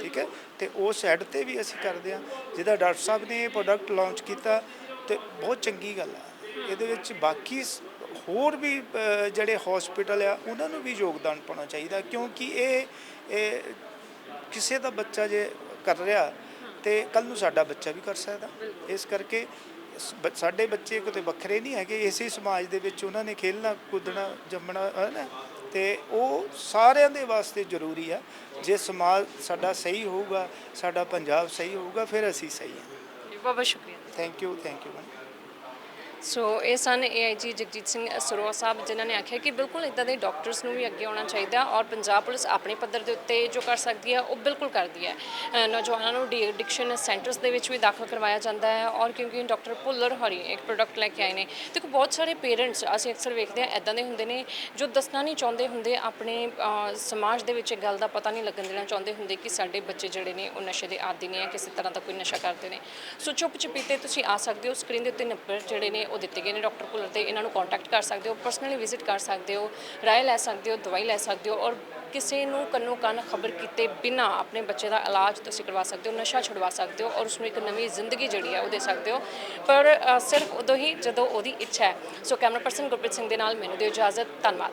ਠੀਕ ਹੈ? ਤੇ ਉਸ ਐਡ ਤੇ ਵੀ ਅਸੀਂ ਕਰਦੇ ਆ ਜਿਹਦਾ ਡਾਕਟਰ ਸਾਹਿਬ ਨੇ ਇਹ ਪ੍ਰੋਡਕਟ ਲਾਂਚ ਕੀਤਾ, ਤੇ ਬਹੁਤ ਚੰਗੀ ਗੱਲ ਆ, ਇਹਦੇ ਵਿੱਚ ਬਾਕੀ ਹੋਰ ਵੀ ਜਿਹੜੇ ਹਸਪੀਟਲ ਆ ਉਹਨਾਂ ਨੂੰ ਵੀ ਯੋਗਦਾਨ ਪਾਉਣਾ ਚਾਹੀਦਾ ਕਿਉਂਕਿ ਇਹ ਇਹ ਕਿਸੇ ਦਾ ਬੱਚਾ ਜੇ ਕਰ ਰਿਹਾ ਤੇ ਕੱਲ ਨੂੰ ਸਾਡਾ ਬੱਚਾ ਵੀ ਕਰ ਸਕਦਾ। ਇਸ ਕਰਕੇ ਸਾਡੇ ਬੱਚੇ ਕਿਤੇ ਵੱਖਰੇ ਨਹੀਂ ਹੈਗੇ ਇਸੇ ਸਮਾਜ ਦੇ ਵਿੱਚ ਉਹਨਾਂ ਨੇ ਖੇਲਣਾ ਕੁੱਦਣਾ ਜੰਮਣਾ ਹੈ ਨਾ? ਤੇ ਉਹ ਸਾਰਿਆਂ ਦੇ ਵਾਸਤੇ ਜ਼ਰੂਰੀ ਆ। ਜੇ ਸਮਾਜ ਸਾਡਾ ਸਹੀ ਹੋਊਗਾ ਸਾਡਾ ਪੰਜਾਬ ਸਹੀ ਹੋਊਗਾ ਫਿਰ ਅਸੀਂ ਸਹੀ ਹਾਂ ਬਹੁਤ ਬਹੁਤ ਸ਼ੁਕਰੀਆ। Thank you thank you so ਇਹ ਸਨ ਏਆਈਜੀ ਜਗਜੀਤ ਸਿੰਘ ਸਰੋਆ ਸਾਹਿਬ, ਜਿਨ੍ਹਾਂ ਨੇ ਆਖਿਆ ਕਿ ਬਿਲਕੁਲ ਇਦਾਂ ਦੇ ਡਾਕਟਰਸ ਨੂੰ ਵੀ ਅੱਗੇ ਆਉਣਾ ਚਾਹੀਦਾ ਔਰ ਪੰਜਾਬ ਪੁਲਿਸ ਆਪਣੇ ਪੱਧਰ ਦੇ ਉੱਤੇ ਜੋ ਕਰ ਸਕਦੀ ਹੈ, ਉਹ ਬਿਲਕੁਲ ਕਰਦੀ ਹੈ। ਨੌਜਵਾਨਾਂ ਨੂੰ ਡੀ ਐਡਿਕਸ਼ਨ ਸੈਂਟਰਸ ਦੇ ਵਿੱਚ ਵੀ ਦਾਖਲ ਕਰਵਾਇਆ ਜਾਂਦਾ ਹੈ ਔਰ ਕਿਉਂਕਿ ਡਾਕਟਰ ਭੁੱਲਰ ਹਰੀ ਇੱਕ ਪ੍ਰੋਡਕਟ ਲੈ ਕੇ ਆਏ ਨੇ। ਦੇਖੋ, ਬਹੁਤ ਸਾਰੇ ਪੇਰੈਂਟਸ ਅਸੀਂ ਅਕਸਰ ਵੇਖਦੇ ਹਾਂ ਇਦਾਂ ਦੇ ਹੁੰਦੇ ਨੇ ਜੋ ਦੱਸਣਾ ਨਹੀਂ ਚਾਹੁੰਦੇ ਹੁੰਦੇ, ਆਪਣੇ ਸਮਾਜ ਦੇ ਵਿੱਚ ਇਹ ਗੱਲ ਦਾ ਪਤਾ ਨਹੀਂ ਲੱਗਣ ਦੇਣਾ ਚਾਹੁੰਦੇ ਹੁੰਦੇ ਕਿ ਸਾਡੇ ਬੱਚੇ ਜਿਹੜੇ ਨੇ ਉਹ ਨਸ਼ੇ ਦੇ ਆਦੀ ਨੇ ਜਾਂ ਕਿਸੇ ਤਰ੍ਹਾਂ ਦਾ ਕੋਈ ਨਸ਼ਾ ਕਰਦੇ ਨੇ। ਸੋ ਚੁੱਪ ਚਪੀਤੇ ਤੁਸੀਂ ਆ ਸਕਦੇ ਹੋ ਸਕਰੀਨ ਦੇ ਉੱਤੇ ਨੰਬਰ ਜਿਹੜੇ ਨੇ ਉਹ ਦਿੱਤੇ ਗਏ ਨੇ ਡਾਕਟਰ ਭੁੱਲਰ ਤੇ ਇਹਨਾਂ ਨੂੰ ਕੰਟੈਕਟ ਕਰ ਸਕਦੇ ਹੋ ਪਰਸਨਲੀ ਵਿਜ਼ਿਟ ਕਰ ਸਕਦੇ ਹੋ, ਰਾਏ ਲੈ ਸਕਦੇ ਹੋ, ਦਵਾਈ ਲੈ ਸਕਦੇ ਹੋ ਔਰ ਕਿਸੇ ਨੂੰ ਕੰਨੋ ਕੰਨ ਖਬਰ ਕੀਤੇ ਬਿਨਾ ਆਪਣੇ ਬੱਚੇ ਦਾ ਇਲਾਜ ਤੁਸੀਂ ਕਰਵਾ ਸਕਦੇ ਹੋ, ਨਸ਼ਾ ਛੁਡਵਾ ਸਕਦੇ ਹੋ ਔਰ ਉਸ ਨੂੰ ਇੱਕ ਨਵੀਂ ਜ਼ਿੰਦਗੀ ਜਿਹੜੀ ਹੈ ਉਹ ਦੇ ਸਕਦੇ ਹੋ। ਪਰ ਸਿਰਫ ਉਦੋਂ ਹੀ ਜਦੋਂ ਉਹਦੀ ਇੱਛਾ ਹੈ। So camera person Gurpreet Singh ਦੇ ਨਾਲ ਮੈਨੂੰ ਦਿਓ ਇਜਾਜ਼ਤ, ਧੰਨਵਾਦ।